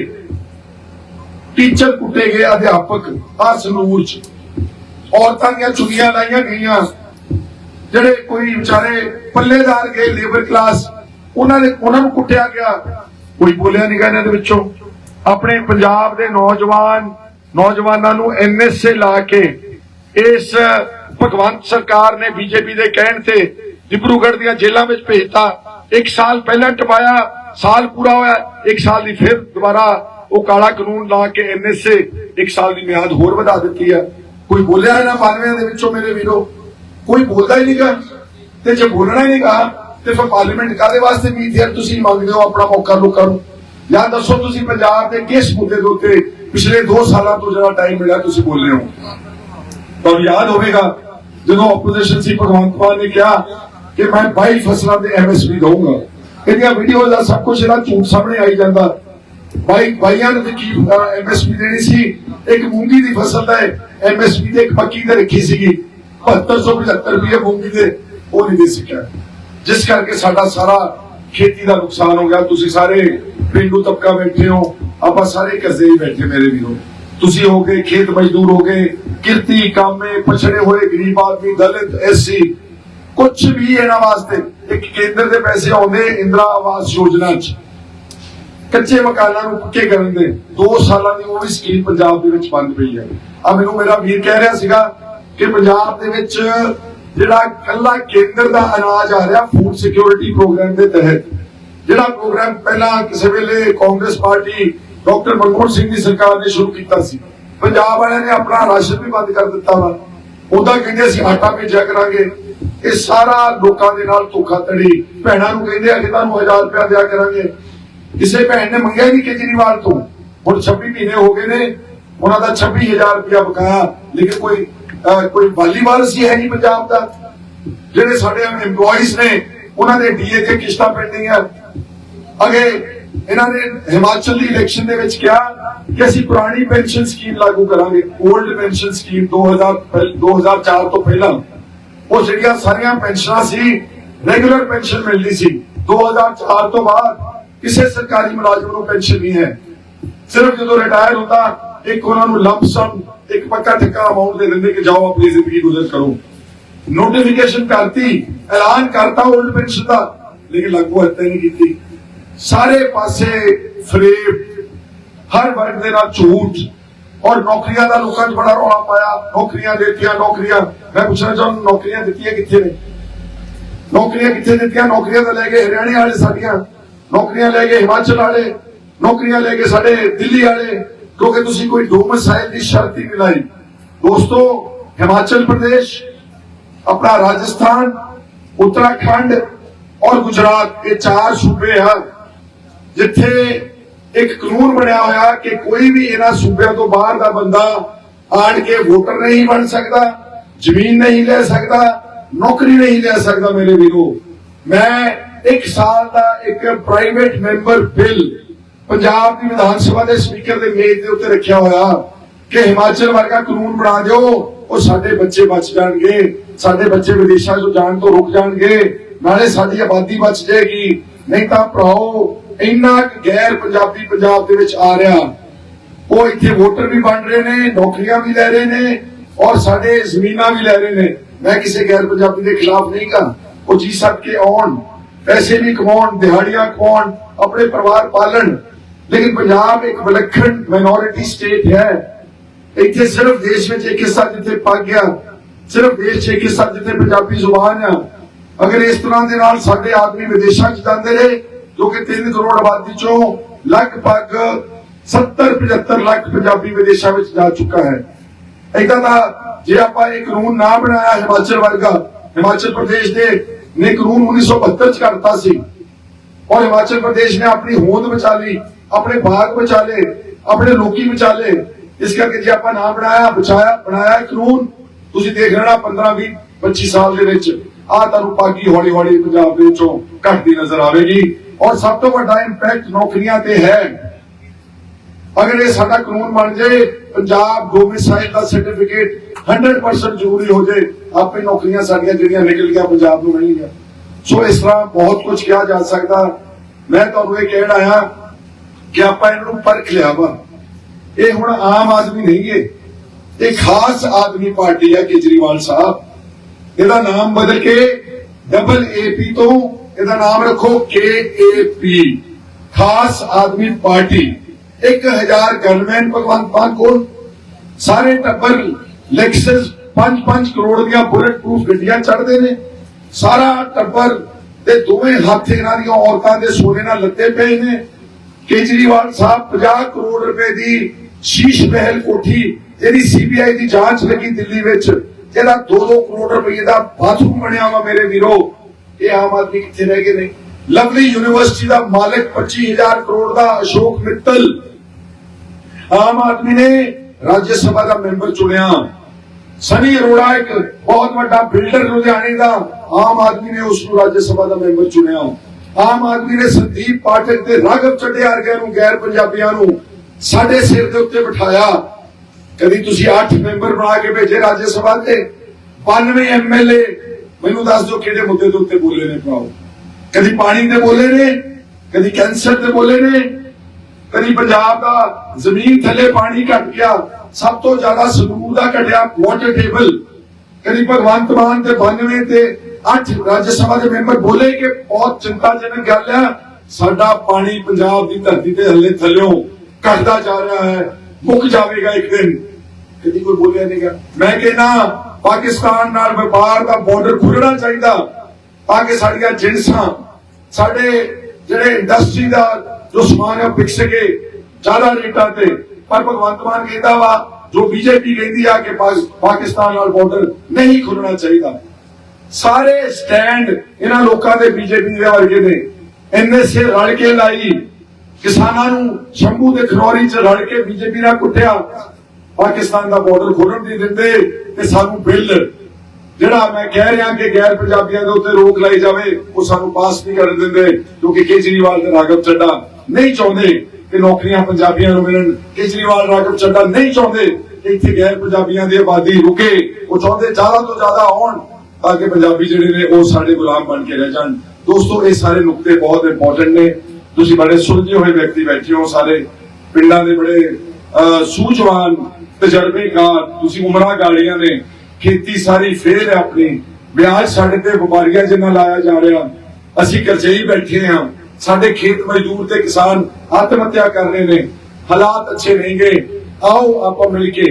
ਟੀਚਰ ਕੁੱਟੇ ਗਏ ਅਧਿਆਪਕ ਆ ਸੰਗਰੂਰ ਚ। ਔਰਤਾਂ ਦੀਆਂ ਚੁਗੀਆਂ ਲਾਈਆਂ ਗਈਆਂ। ਜਿਹੜੇ ਕੋਈ ਵਿਚਾਰੇ ਪੱਲੇਦਾਰ ਗਏ ਲੇਬਰ ਕਲਾਸ ਉਹਨਾਂ ਨੇ ਉਹਨਾਂ ਨੂੰ ਕੁੱਟਿਆ ਗਿਆ। ਕੋਈ ਬੋਲਿਆ ਨਹੀਂ ਗਾ ਇਹਨਾਂ ਦੇ ਵਿੱਚੋਂ। ਆਪਣੇ ਪੰਜਾਬ ਦੇ ਨੌਜਵਾਨ ਨੌਜਵਾਨਾਂ ਨੂੰ ਐਨਐਸਏ ਲਾ ਕੇ ਇਸ ਭਗਵੰਤ ਸਰਕਾਰ ਨੇ ਬੀਜੇਪੀ ਦੇ ਕਹਿਣ ਤੇ ਡਿਬਰੂਗੜ੍ਹ ਦੀਆਂ ਜੇਲ੍ਹਾਂ ਵਿੱਚ ਭੇਜਤਾ। ਇੱਕ ਸਾਲ ਪਹਿਲਾਂ ਟਪਾਇਆ, ਸਾਲ ਪੂਰਾ ਹੋਇਆ, ਇੱਕ ਸਾਲ ਦੀ ਫਿਰ ਦੁਬਾਰਾ ਉਹ ਕਾਲਾ ਕਾਨੂੰਨ ਲਾ ਕੇ ਐਨਐਸਏ ਇੱਕ ਸਾਲ ਦੀ ਮਿਆਦ ਹੋਰ ਵਧਾ ਦਿੱਤੀ ਹੈ। ਕੋਈ ਬੋਲਿਆ ਇਹਨਾਂ ਮਾਨਵਿਆਂ ਦੇ ਵਿੱਚੋਂ ਮੇਰੇ ਵੀਰੋ? ਕੋਈ ਬੋਲਦਾ ਹੀ ਨਹੀਂਗਾ। ਤੇ ਜੇ ਬੋਲਣਾ ਹੀ ਨਹੀਂਗਾ, ਤੇ ਫਿਰ ਪਾਰਲੀਮੈਂਟ ਕਾਦੇ ਵਾਸਤੇ ਮੀਤ ਹੈ ਤੁਸੀਂ ਮੰਗਦੇ ਹੋ ਆਪਣਾ ਮੌਕਾ ਲੋਕਾਂ ਨੂੰ ਜਾਂ ਦੱਸੋ ਤੁਸੀਂ ਪੰਜਾਬ ਦੇ ਕਿਸ ਮੁੱਦੇ ਦੇ ਉੱਤੇ ਪਿਛਲੇ 2 ਸਾਲਾਂ ਤੋਂ ਜਿਹੜਾ ਟਾਈਮ ਮਿਲਿਆ ਤੁਸੀਂ ਬੋਲ ਰਹੇ ਹੋ? ਤੁਹਾਨੂੰ ਯਾਦ ਹੋਵੇਗਾ, ਜਦੋਂ ਆਪੋਜੀਸ਼ਨ ਸੀ, ਭਗਵੰਤ ਮਾਨ ਨੇ ਕਿਹਾ ਕਿ ਮੈਂ 22 ਫਸਲਾਂ ਤੇ ਐਮਐਸਪੀ ਦਊਂਗਾ। ਇਹਦੀਆਂ ਵੀਡੀਓ ਦਾ ਸਭ ਕੁਝ ਇਹਦਾ ਝੂਠ ਸਾਹਮਣੇ ਆਈ ਜਾਂਦਾ। ਬਾਈ ਬਾਈਆਂ ਨੂੰ ਕੀ ਐਮਐਸਪੀ ਦੇਣੀ ਸੀ, ਇੱਕ ਮੂੰਗੀ ਦੀ ਫਸਲ ਦਾ ਐਮਐਸਪੀ ਤੇ ਇੱਕ ਮੱਕੀ ਤੇ ਰੱਖੀ ਸੀਗੀ। 7275 ਰੁਪਏ ਮੂੰਗੀ ਦੇ, ਉਹ ਨਹੀਂ ਦੇ ਸਕਿਆ। ਜਿਸ ਕਰਕੇ ਸਾਡਾ ਸਾਰਾ ਖੇਤੀ ਦਾ ਨੁਕਸਾਨ ਹੋ ਗਿਆ। ਤੁਸੀਂ ਸਾਰੇ ਪਿੰਡੂ ਤਬਕਾ ਬੈਠੇ ਹੋ। ਆਪਾਂ ਸਾਰੇ ਕਰਜ਼ੇ ਹੀ ਬੈਠੇ ਮੇਰੇ ਵੀਰੋ। ਤੁਸੀਂ ਹੋ ਗਏ ਖੇਤ ਮਜ਼ਦੂਰ ਹੋ ਗਏ। ਕਿਰਤੀ, ਕਾਮੇ, ਪਛੜੇ ਹੋਏ ਗਰੀਬ ਆਦਮੀ, ਦਲਿਤ ਐਸਸੀ ਕੁਝ ਵੀ ਇਹਨਾਂ ਵਾਸਤੇ, ਇੱਕ ਕੇਂਦਰ ਦੇ ਪੈਸੇ ਆਉਂਦੇ ਇੰਦਰਾ ਆਵਾਸ ਯੋਜਨਾ ਚ। ਕੱਚੇ ਮਕਾਨਾਂ ਨੂੰ ਪੱਕੇ ਕਰਨ ਦੇ 2 ਸਾਲਾਂ ਦੀ ਉਹ ਵੀ ਸਕੀਮ ਪੰਜਾਬ ਦੇ ਵਿੱਚ ਬੰਦ ਪਈ ਹੈ। ਆ ਮੈਨੂੰ ਮੇਰਾ ਵੀਰ ਕਹਿ ਰਿਹਾ ਸੀਗਾ ਕਿ ਪੰਜਾਬ ਦੇ ਵਿੱਚ ਜਿਹੜਾ ਕੱਲਾ ਕੇਂਦਰ ਦਾ ਅਨਾਜ ਆ ਰਿਹਾ ਫੂਡ ਸਿਕਿਉਰਿਟੀ ਪ੍ਰੋਗਰਾਮ ਦੇ ਤਹਿਤ, ਜਿਹੜਾ ਪ੍ਰੋਗਰਾਮ ਪਹਿਲਾਂ ਕਿਸੇ ਵੇਲੇ ਕਾਂਗਰਸ ਪਾਰਟੀ ਡਾਕਟਰ ਮਨਮੋਹਨ ਸਿੰਘ ਦੀ ਸਰਕਾਰ ਨੇ ਸ਼ੁਰੂ ਕੀਤਾ ਸੀ। ਪੰਜਾਬ ਵਾਲਿਆਂ ਨੇ ਆਪਣਾ ਰਾਸ਼ਨ ਵੀ ਬੰਦ ਕਰ ਦਿੱਤਾ ਵਾ। ਉਹਦਾ ਕਹਿੰਦੇ ਅਸੀਂ ਆਟਾ ਭੇਜਿਆ ਕਰਾਂਗੇ। ਇਹ ਸਾਰਾ ਲੋਕਾਂ ਦੇ ਨਾਲ ਧੋਖਾਧੜੀ, ਭੈਣਾਂ ਨੂੰ ਕਹਿੰਦੇ ਆ ਕਿ ਤੁਹਾਨੂੰ 1000 ਰੁਪਇਆ ਦਿਆ ਕਰਾਂਗੇ। ਕਿਸੇ ਭੈਣ ਨੇ ਮੰਗਿਆ ਨਹੀਂ ਕੇਜਰੀਵਾਲ ਤੋਂ। ਹੁਣ 26 ਮਹੀਨੇ ਹੋ ਗਏ ਨੇ, ਉਹਨਾਂ ਦਾ 26000 ਰੁਪਇਆ ਬਕਾਇਆ ਲੇਕਿਨ ਕੋਈ ਕੋਈ ਵਾਲੀ ਵਾਰਸ ਹੈ ਨਹੀਂ ਪੰਜਾਬ ਦਾ। ਜਿਹੜੇ ਸਾਡੇ EMPLOYEES ਨੇ, ਉਹਨਾਂ ਦੇ ਡੀਏ ਤੇ ਕਿਸ਼ਤਾਂ ਪੈਂਡਿੰਗ ਆ ਅਗੇ ਇਹਨਾਂ ਨੇ ਹਿਮਾਚਲ ਦੀ ਇਲੈਕਸ਼ਨ ਦੇ ਵਿੱਚ ਕਿਹਾ ਕਿ ਅਸੀਂ ਪੁਰਾਣੀ ਪੈਨਸ਼ਨ ਸਕੀਮ ਲਾਗੂ ਕਰਾਂਗੇ 올ਡ ਪੈਨਸ਼ਨ ਸਕੀਮ 2000 ਪਹਿ- 2004 ਤੋਂ ਪਹਿਲਾਂ। ਉਹ ਜਿਹੜੀਆਂ ਸਾਰੀਆਂ ਪੈਨਸ਼ਨਾਂ ਸੀ ਰੈਗੂਲਰ ਪੈਨਸ਼ਨ ਮਿਲਦੀ ਸੀ। 2004 ਤੋਂ ਬਾਅਦ ਕਿਸੇ ਸਰਕਾਰੀ ਮੁਲਾਜ਼ਮ ਨੂੰ ਪੈਨਸ਼ਨ ਨਹੀਂ ਹੈ। ਸਿਰਫ ਜਦੋਂ ਰਿਟਾਇਰ ਹੁੰਦਾ, ਇੱਕ ਉਹਨਾਂ ਨੂੰ ਲੰਪ ਸਮ ਇੱਕ ਪੱਕਾ ਠੱਕਾ ਅਮਾਉਂਟ ਦੇ ਦਿੰਦੇ ਕਿ ਜਾਓ ਆਪਣੀ ਜ਼ਿੰਦਗੀ ਗੁਜ਼ਰ ਕਰੋ। ਨੋਟੀਫਿਕੇਸ਼ਨ ਕਰਤੀ, ਐਲਾਨ ਕਰਤਾ 올ਡ ਪੈਨਸ਼ਨ ਦਾ, ਲੇਕਿਨ ਲਾਗੂ ਹੱਤੇ ਨਹੀਂ ਕੀਤੀ। ਸਾਰੇ ਪਾਸੇ ਫਰੇਬ, ਹਰ ਵਰਗ ਦੇ ਨਾਲ ਝੂਠ, ਔਰ ਨੌਕਰੀਆਂ ਦਾ ਲੋਕਾਂ 'ਚ ਬੜਾ ਰੌਲਾ ਪਾਇਆ। ਨੌਕਰੀਆਂ ਦਿੱਤੀਆਂ, ਨੌਕਰੀਆਂ। ਮੈਂ ਪੁੱਛਣਾ ਚਾਹੁੰਦਾ, ਨੌਕਰੀਆਂ ਦਿੱਤੀਆਂ ਕਿੱਥੇ ਨੇ? ਨੌਕਰੀਆਂ ਕਿੱਥੇ ਦਿੱਤੀਆਂ? ਨੌਕਰੀਆਂ ਤਾਂ ਲੈ ਕੇ ਹਰਿਆਣੇ ਵਾਲੇ ਸਾਡੀਆਂ ਨੌਕਰੀਆਂ ਲੈ ਗਏ ਹਿਮਾਚਲ ਵਾਲੇ, ਨੌਕਰੀਆਂ ਲੈ ਕੇ ਸਾਡੇ ਦਿੱਲੀ ਵਾਲੇ, ਕਿਉਂਕਿ ਤੁਸੀਂ ਕੋਈ ਡੋਮਸਾਈਲ ਦੀ ਸ਼ਰਤ ਹੀ ਨਹੀਂ ਦੋਸਤੋ, ਹਿਮਾਚਲ ਪ੍ਰਦੇਸ਼, ਆਪਣਾ ਰਾਜਸਥਾਨ, ਉੱਤਰਾਖੰਡ ਔਰ ਗੁਜਰਾਤ, ਇਹ ਚਾਰ ਸੂਬੇ ਆ, ਜਿੱਥੇ ਇੱਕ ਕਾਨੂੰਨ ਬਣਿਆ ਹੋਇਆ ਕਿ ਕੋਈ ਵੀ ਇਹਨਾਂ ਸੂਬਿਆਂ ਤੋਂ ਬਾਹਰ ਦਾ ਬੰਦਾ ਆਣ ਕੇ ਵੋਟਰ ਨਹੀਂ ਬਣ ਸਕਦਾ, ਜ਼ਮੀਨ ਨਹੀਂ ਲੈ ਸਕਦਾ, ਨੌਕਰੀ ਨਹੀਂ ਲੈ ਸਕਦਾ ਮੇਰੇ ਵੀਰੋ। ਮੈਂ ਇੱਕ ਸਾਲ ਦਾ ਇੱਕ ਪ੍ਰਾਈਵੇਟ ਮੈਂਬਰ ਬਿੱਲ ਪੰਜਾਬ ਦੀ ਵਿਧਾਨ ਸਭਾ ਦੇ ਸਪੀਕਰ ਦੇ ਮੇਜ਼ ਦੇ ਉੱਤੇ ਰੱਖਿਆ ਹੋਇਆ ਕਿ ਹਿਮਾਚਲ ਵਰਗਾ ਕਾਨੂੰਨ ਬਣਾ ਦਿਓ, ਉਹ ਸਾਡੇ ਬੱਚੇ ਬਚ ਜਾਣਗੇ, ਸਾਡੇ ਬੱਚੇ ਵਿਦੇਸ਼ਾਂ 'ਚ ਜਾਣ ਤੋਂ ਰੁਕ ਜਾਣਗੇ, ਨਾਲੇ ਸਾਡੀ ਆਬਾਦੀ ਬਚ ਜਾਏਗੀ। ਨਹੀਂ ਤਾਂ ਭਰਾਓ, ਇੰਨਾ ਗੈਰ ਪੰਜਾਬੀ ਪੰਜਾਬ ਦੇ ਵਿੱਚ ਆ ਰਿਹਾ। ਉਹ ਇੱਥੇ ਵੋਟਰ ਵੀ ਬਣ ਰਹੇ ਨੇ, ਨੌਕਰੀਆਂ ਵੀ ਲੈ ਰਹੇ ਨੇ ਔਰ ਸਾਡੇ ਜ਼ਮੀਨਾਂ ਵੀ ਲੈ ਰਹੇ ਨੇ। ਮੈਂ ਕਿਸੇ ਗੈਰ ਪੰਜਾਬੀ ਦੇ ਖਿਲਾਫ ਨਹੀਂ ਕਰਾਂ ਉਹ ਜੀ ਸਕ ਕੇ ਆਉਣ। ਪੈਸੇ ਵੀ ਕਮਾਉਣ, ਦਿਹਾੜੀਆਂ ਕਮਾਉਣ, ਆਪਣੇ ਪਰਿਵਾਰ ਪਾਲਣ। ਲੇਕਿਨ ਪੰਜਾਬ ਇੱਕ ਵਿਲੱਖਣ ਮਾਈਨੋਰਿਟੀ ਸਟੇਟ ਹੈ। ਇੱਥੇ ਸਿਰਫ ਦੇਸ਼ ਵਿੱਚ ਇੱਕ ਹਿੱਸਾ ਜਿੱਥੇ ਪੱਕ ਗਿਆ ਸਿਰਫ ਦੇਸ਼ 'ਚ ਇੱਕ ਹਿੱਸਾ ਜਿੱਥੇ ਪੰਜਾਬੀ ਜ਼ੁਬਾਨ ਆ। ਅਗਰ ਇਸ ਤਰ੍ਹਾਂ ਦੇ ਨਾਲ ਸਾਡੇ ਆਦਮੀ ਵਿਦੇਸ਼ਾਂ 'ਚ ਜਾਂਦੇ ਰਹੇ, ਜੋ ਕਿ 3 ਕਰੋੜ ਆਬਾਦੀ 'ਚੋਂ ਲਗਭਗ 70 75 ਲੱਖ ਪੰਜਾਬੀ ਵਿਦੇਸ਼ਾਂ ਵਿੱਚ ਜਾ ਚੁੱਕਾ ਹੈ। ਏਦਾਂ ਦਾ ਜੇ ਆਪਾਂ ਇਹ ਕਾਨੂੰਨ ਨਾ ਬਣਾਇਆ ਹਿਮਾਚਲ ਵਰਗਾ, ਹਿਮਾਚਲ ਪ੍ਰਦੇਸ਼ ਦੇ ਨੇ ਕਾਨੂੰਨ 1972 ਚ ਕਰਤਾ ਸੀ। ਔਰ ਹਿਮਾਚਲ ਪ੍ਰਦੇਸ਼ ਨੇ ਆਪਣੀ ਹੋਂਦ ਬਚਾ ਲਈ, ਆਪਣੇ ਬਾਗ ਬਚਾ ਲਏ, ਆਪਣੇ ਲੋਕੀ ਬਚਾ ਲਏ। ਇਸ ਕਰਕੇ ਜੇ ਆਪਾਂ ਨਾ ਬਣਾਇਆ, ਬਚਾਇਆ, ਬਣਾਇਆ ਕਾਨੂੰਨ, ਤੁਸੀਂ ਦੇਖ ਲੈਣਾ 15 20 25 ਸਾਲ ਦੇ ਵਿੱਚ ਆ ਤੁਹਾਨੂੰ ਪਾਗੀ ਹੌਲੀ ਹੌਲੀ ਪੰਜਾਬ ਦੇ ਵਿੱਚੋਂ ਘਟਦੀ ਨਜ਼ਰ ਆਵੇਗੀ। ਔਰ ਸਭ ਤੋਂ ਵੱਡਾ ਇੰਪੈਕਟ ਨੌਕਰੀਆਂ ਤੇ ਹੈ। ਅਗਰ ਇਹ ਸਾਡਾ ਕਾਨੂੰਨ ਬਣ ਜਾਏ, ਪੰਜਾਬ ਡੋਮਿਸਾਈਲ ਦਾ ਸਰਟੀਫਿਕੇਟ 100% ਜ਼ਰੂਰੀ ਹੋ ਜਾਏ ਆਪੇ ਨੌਕਰੀਆਂ ਸਾਡੀਆਂ ਜਿਹੜੀਆਂ ਨਿਕਲ ਗਿਆ ਪੰਜਾਬ ਨੂੰ ਮਿਲਣਗੀਆਂ। ਸੋ ਇਸ ਤਰ੍ਹਾਂ ਬਹੁਤ ਕੁਝ ਕਿਹਾ ਜਾ ਸਕਦਾ। ਮੈਂ ਤੁਹਾਨੂੰ ਇਹ ਕਹਿਣ ਆਇਆ ਕਿ ਆਪਾਂ ਇਹਨਾਂ ਪਰਖ ਲਿਆ ਇਹ ਹੁਣ ਆਮ ਆਦਮੀ ਨਹੀਂ ਹੈ ਇਹ ਖਾਸ ਆਦਮੀ ਪਾਰਟੀ ਹੈ ਕੇਜਰੀਵਾਲ ਸਾਹਿਬ। ਇਹਦਾ ਨਾਮ ਬਦਲ ਕੇ ਡਬਲ ਏਪੀ ਤੋਂ ਇਹਦਾ ਨਾਮ ਰੱਖੋ KAP Khas Aadmi party. 1000 gunman Bhagwant Mann ਕੋਲ। ਸਾਰੇ ਟੱਬਰ ਲੈਕਸਸ 5-5 ਕਰੋੜ ਦੀਆਂ ਬੁਲਟ ਪ੍ਰੂਫ ਗੱਡੀਆਂ ਚੜ੍ਹਦੇ ਨੇ। ਸਾਰਾ ਟੱਬਰ ਤੇ ਦੋਵੇਂ ਹੱਥ ਇਹਨਾਂ ਦੀਆਂ ਔਰਤਾਂ ਦੇ ਸੋਨੇ ਨਾਲ ਲੱਤੇ ਪਏ ਨੇ। ਕੇਜਰੀਵਾਲ ਸਾਹਿਬ 50 ਕਰੋੜ ਰੁਪਏ ਦੀ ਸ਼ੀਸ਼ ਮਹਿਲ ਕੋਠੀ ਜਿਹੜੀ ਸੀਬੀਆਈ ਦੀ ਜਾਂਚ ਲੱਗੀ ਦਿੱਲੀ ਵਿੱਚ। ਜਿਹਦਾ 2-2 ਕਰੋੜ ਰੁਪਏ ਦਾ ਬਾਥਰੂਮ ਬਣਿਆ ਵਾ ਮੇਰੇ ਵੀਰੋ। ਇਹ ਆਮ ਆਦਮੀ ਕਿੱਥੇ ਰਹਿ ਗਏ ਨੇ? ਲਵਲੀ ਯੂਨੀਵਰਸਿਟੀ ਦਾ ਮਾਲਕ 25000 ਕਰੋੜ ਦਾ ਅਸ਼ੋਕ ਮਿੱਤਲ। ਆਮ ਆਦਮੀ ਨੇ ਰਾਜ ਸਭਾ ਦਾ ਮੈਂਬਰ ਚੁਣਿਆ। ਸਨੀ ਅਰੋੜਾ ਇੱਕ ਬਹੁਤ ਵੱਡਾ ਬਿਲਡਰ ਲੁਧਿਆਣੇ ਦਾ, ਆਮ ਆਦਮੀ ਨੇ ਉਸ ਨੂੰ ਰਾਜ ਸਭਾ ਦਾ ਮੈਂਬਰ ਚੁਣਿਆ। ਆਮ ਆਦਮੀ ਨੇ ਸੰਦੀਪ ਪਾਠਕ ਤੇ ਰਾਘਵ ਚੱਡਿਆਰ ਵਰਗਿਆਂ ਨੂੰ ਗੈਰ ਪੰਜਾਬੀਆਂ ਨੂੰ ਸਾਡੇ ਸਿਰ ਦੇ ਉੱਤੇ ਬਿਠਾਇਆ। ਕਦੀ ਤੁਸੀਂ 8 ਮੈਂਬਰ ਬਣਾ ਕੇ ਭੇਜੇ ਰਾਜ ਸਭਾ ਤੇ। 92 ਐਮਐਲਏ ਮੈਨੂੰ ਦੱਸ ਦਿਓ ਕਿਹੜੇ ਮੁੱਦੇ ਦੇ ਉੱਤੇ ਬੋਲੇ ਨੇ ਭਰਾਓ। ਕਦੀ ਪਾਣੀ ਤੇ ਬੋਲੇ ਨੇ। ਕਦੀ ਕੈਂਸਰ ਤੇ ਬੋਲੇ ਨੇ। ਕਦੀ ਪੰਜਾਬ ਦਾ ਜ਼ਮੀਨ ਥੱਲੇ ਪਾਣੀ ਘਟ ਗਿਆ। ਸਭ ਤੋਂ ਜ਼ਿਆਦਾ ਸੰਗਰੂਰ ਦਾ ਘਟਿਆ ਵਾਟਰ ਟੇਬਲ ਕਦੀ ਭਗਵੰਤ ਤੇ 92 ਤੇ 8 ਰਾਜ ਸਭਾ ਦੇ ਮੈਂਬਰ ਬੋਲੇ ਕਿ ਬਹੁਤ ਚਿੰਤਾਜਨਕ ਗੱਲ ਹੈ ਸਾਡਾ ਪਾਣੀ ਪੰਜਾਬ ਦੀ ਧਰਤੀ ਤੇ ਹੱਲੇ ਥੱਲਿਓਂ ਘਟਦਾ ਜਾ ਰਿਹਾ ਹੈ। ਮੁੱਕ ਜਾਵੇਗਾ ਇੱਕ ਦਿਨ। ਕਦੀ ਕੋਈ ਬੋਲਿਆ ਨਹੀਂਗਾ ਮੈਂ ਕਹਿੰਦਾ, ਪਾਕਿਸਤਾਨ ਨਾਲ ਵਪਾਰ ਦਾ ਬਾਰਡਰ ਖੁੱਲਣਾ ਚਾਹੀਦਾ ਤਾਂ ਕਿ ਸਾਡੀਆਂ ਜਿੰਸਾਂ ਸਾਡੇ ਜਿਹੜੇ ਇੰਡਸਟਰੀ ਦਾ ਜੋ ਸਮਾਨ ਹੈ ਵਿਕ ਸਕੇ, ਜ਼ਿਆਦਾ ਰੇਟਾਂ ਤੇ। ਪਰ ਭਗਵੰਤ ਮਾਨ ਕਹਿੰਦਾ ਵਾ, ਜੋ ਬੀਜੇਪੀ ਕਹਿੰਦੀ ਆ ਕਿ ਪਾਕਿਸਤਾਨ ਨਾਲ ਬਾਰਡਰ ਨਹੀਂ ਖੁੱਲਣਾ ਚਾਹੀਦਾ। ਸਾਰੇ ਸਟੈਂਡ ਇਹਨਾਂ ਲੋਕਾਂ ਦੇ ਬੀਜੇਪੀ ਦੇ ਵਰਗੇ ਨੇ। ਇੰਨੇ ਸਿਰ ਰਲ ਕੇ ਲਾਈ, ਕਿਸਾਨਾਂ ਨੂੰ ਸ਼ੰਭੂ ਦੇ ਖਨੌਰੀ ਚ ਰਲ ਕੇ ਬੀਜੇਪੀ ਨਾਲ ਕੁੱਟਿਆ। ਪਾਕਿਸਤਾਨ ਦਾ ਬਾਰਡਰ ਖੋਲਣ ਨਹੀਂ ਦਿੰਦੇ ਤੇ ਸਾਨੂੰ ਬਿੱਲ। ਜਿਹੜਾ ਮੈਂ ਕਹਿ ਰਿਹਾ ਕਿ ਗੈਰ ਪੰਜਾਬੀਆਂ ਦੇ ਉੱਤੇ ਰੋਕ ਲਾਈ ਜਾਵੇ, ਉਹ ਸਾਨੂੰ ਪਾਸ ਨਹੀਂ ਕਰਨ ਦਿੰਦੇ, ਕਿਉਂਕਿ ਕੇਜਰੀਵਾਲ ਤੇ ਰਾਘਵ ਚੱਡਾ ਨਹੀਂ ਚਾਹੁੰਦੇ। ਕਿ ਨੌਕਰੀਆਂ ਪੰਜਾਬੀਆਂ ਨੂੰ ਮਿਲਣ। ਕੇਜਰੀਵਾਲ ਰਾਘਵ ਚੱਡਾ ਨਹੀਂ ਚਾਹੁੰਦੇ ਕਿ ਇੱਥੇ ਗੈਰ ਪੰਜਾਬੀਆਂ ਦੀ ਆਬਾਦੀ ਰੁਕੇ। ਉਹ ਚਾਹੁੰਦੇ ਜ਼ਿਆਦਾ ਤੋਂ ਜ਼ਿਆਦਾ ਆਉਣ, ਤਾਂ ਕਿ ਪੰਜਾਬੀ ਜਿਹੜੇ ਨੇ ਉਹ ਸਾਡੇ ਗੁਲਾਮ ਬਣ ਕੇ ਰਹਿ ਜਾਣ। ਦੋਸਤੋ, ਇਹ ਸਾਰੇ ਨੁਕਤੇ ਬਹੁਤ ਇੰਪੋਰਟੈਂਟ ਨੇ। ਤੁਸੀਂ ਬੜੇ ਸੁਲਝੇ ਹੋਏ ਵਿਅਕਤੀ ਬੈਠੇ ਹੋ ਸਾਰੇ। ਪਿੰਡਾਂ ਦੇ ਬੜੇ ਸੂਝਵਾਨ, ਤਜਰਬੇਕਾਰ, ਤੁਸੀਂ ਉਮਰਾਂ ਗਾਲੀਆਂ ਨੇ। ਖੇਤੀ ਸਾਰੀ ਫੇਰ ਹੈ ਆਪਣੀ। ਵਿਆਜ ਸਾਡੇ ਤੇ ਵਪਾਰੀਆਂ ਜਿੰਨਾ ਲਾਇਆ ਜਾ ਰਿਹਾ। ਅਸੀਂ ਕਰਜ਼ਈ ਬੈਠੇ ਹਾਂ। ਸਾਡੇ ਖੇਤ ਮਜ਼ਦੂਰ ਤੇ ਕਿਸਾਨ ਆਤਮ ਹੱਤਿਆ ਕਰ ਰਹੇ ਨੇ, ਹਾਲਾਤ ਅੱਛੇ ਨਹੀਂ ਗਏ। ਆਓ ਆਪਾਂ ਮਿਲ ਕੇ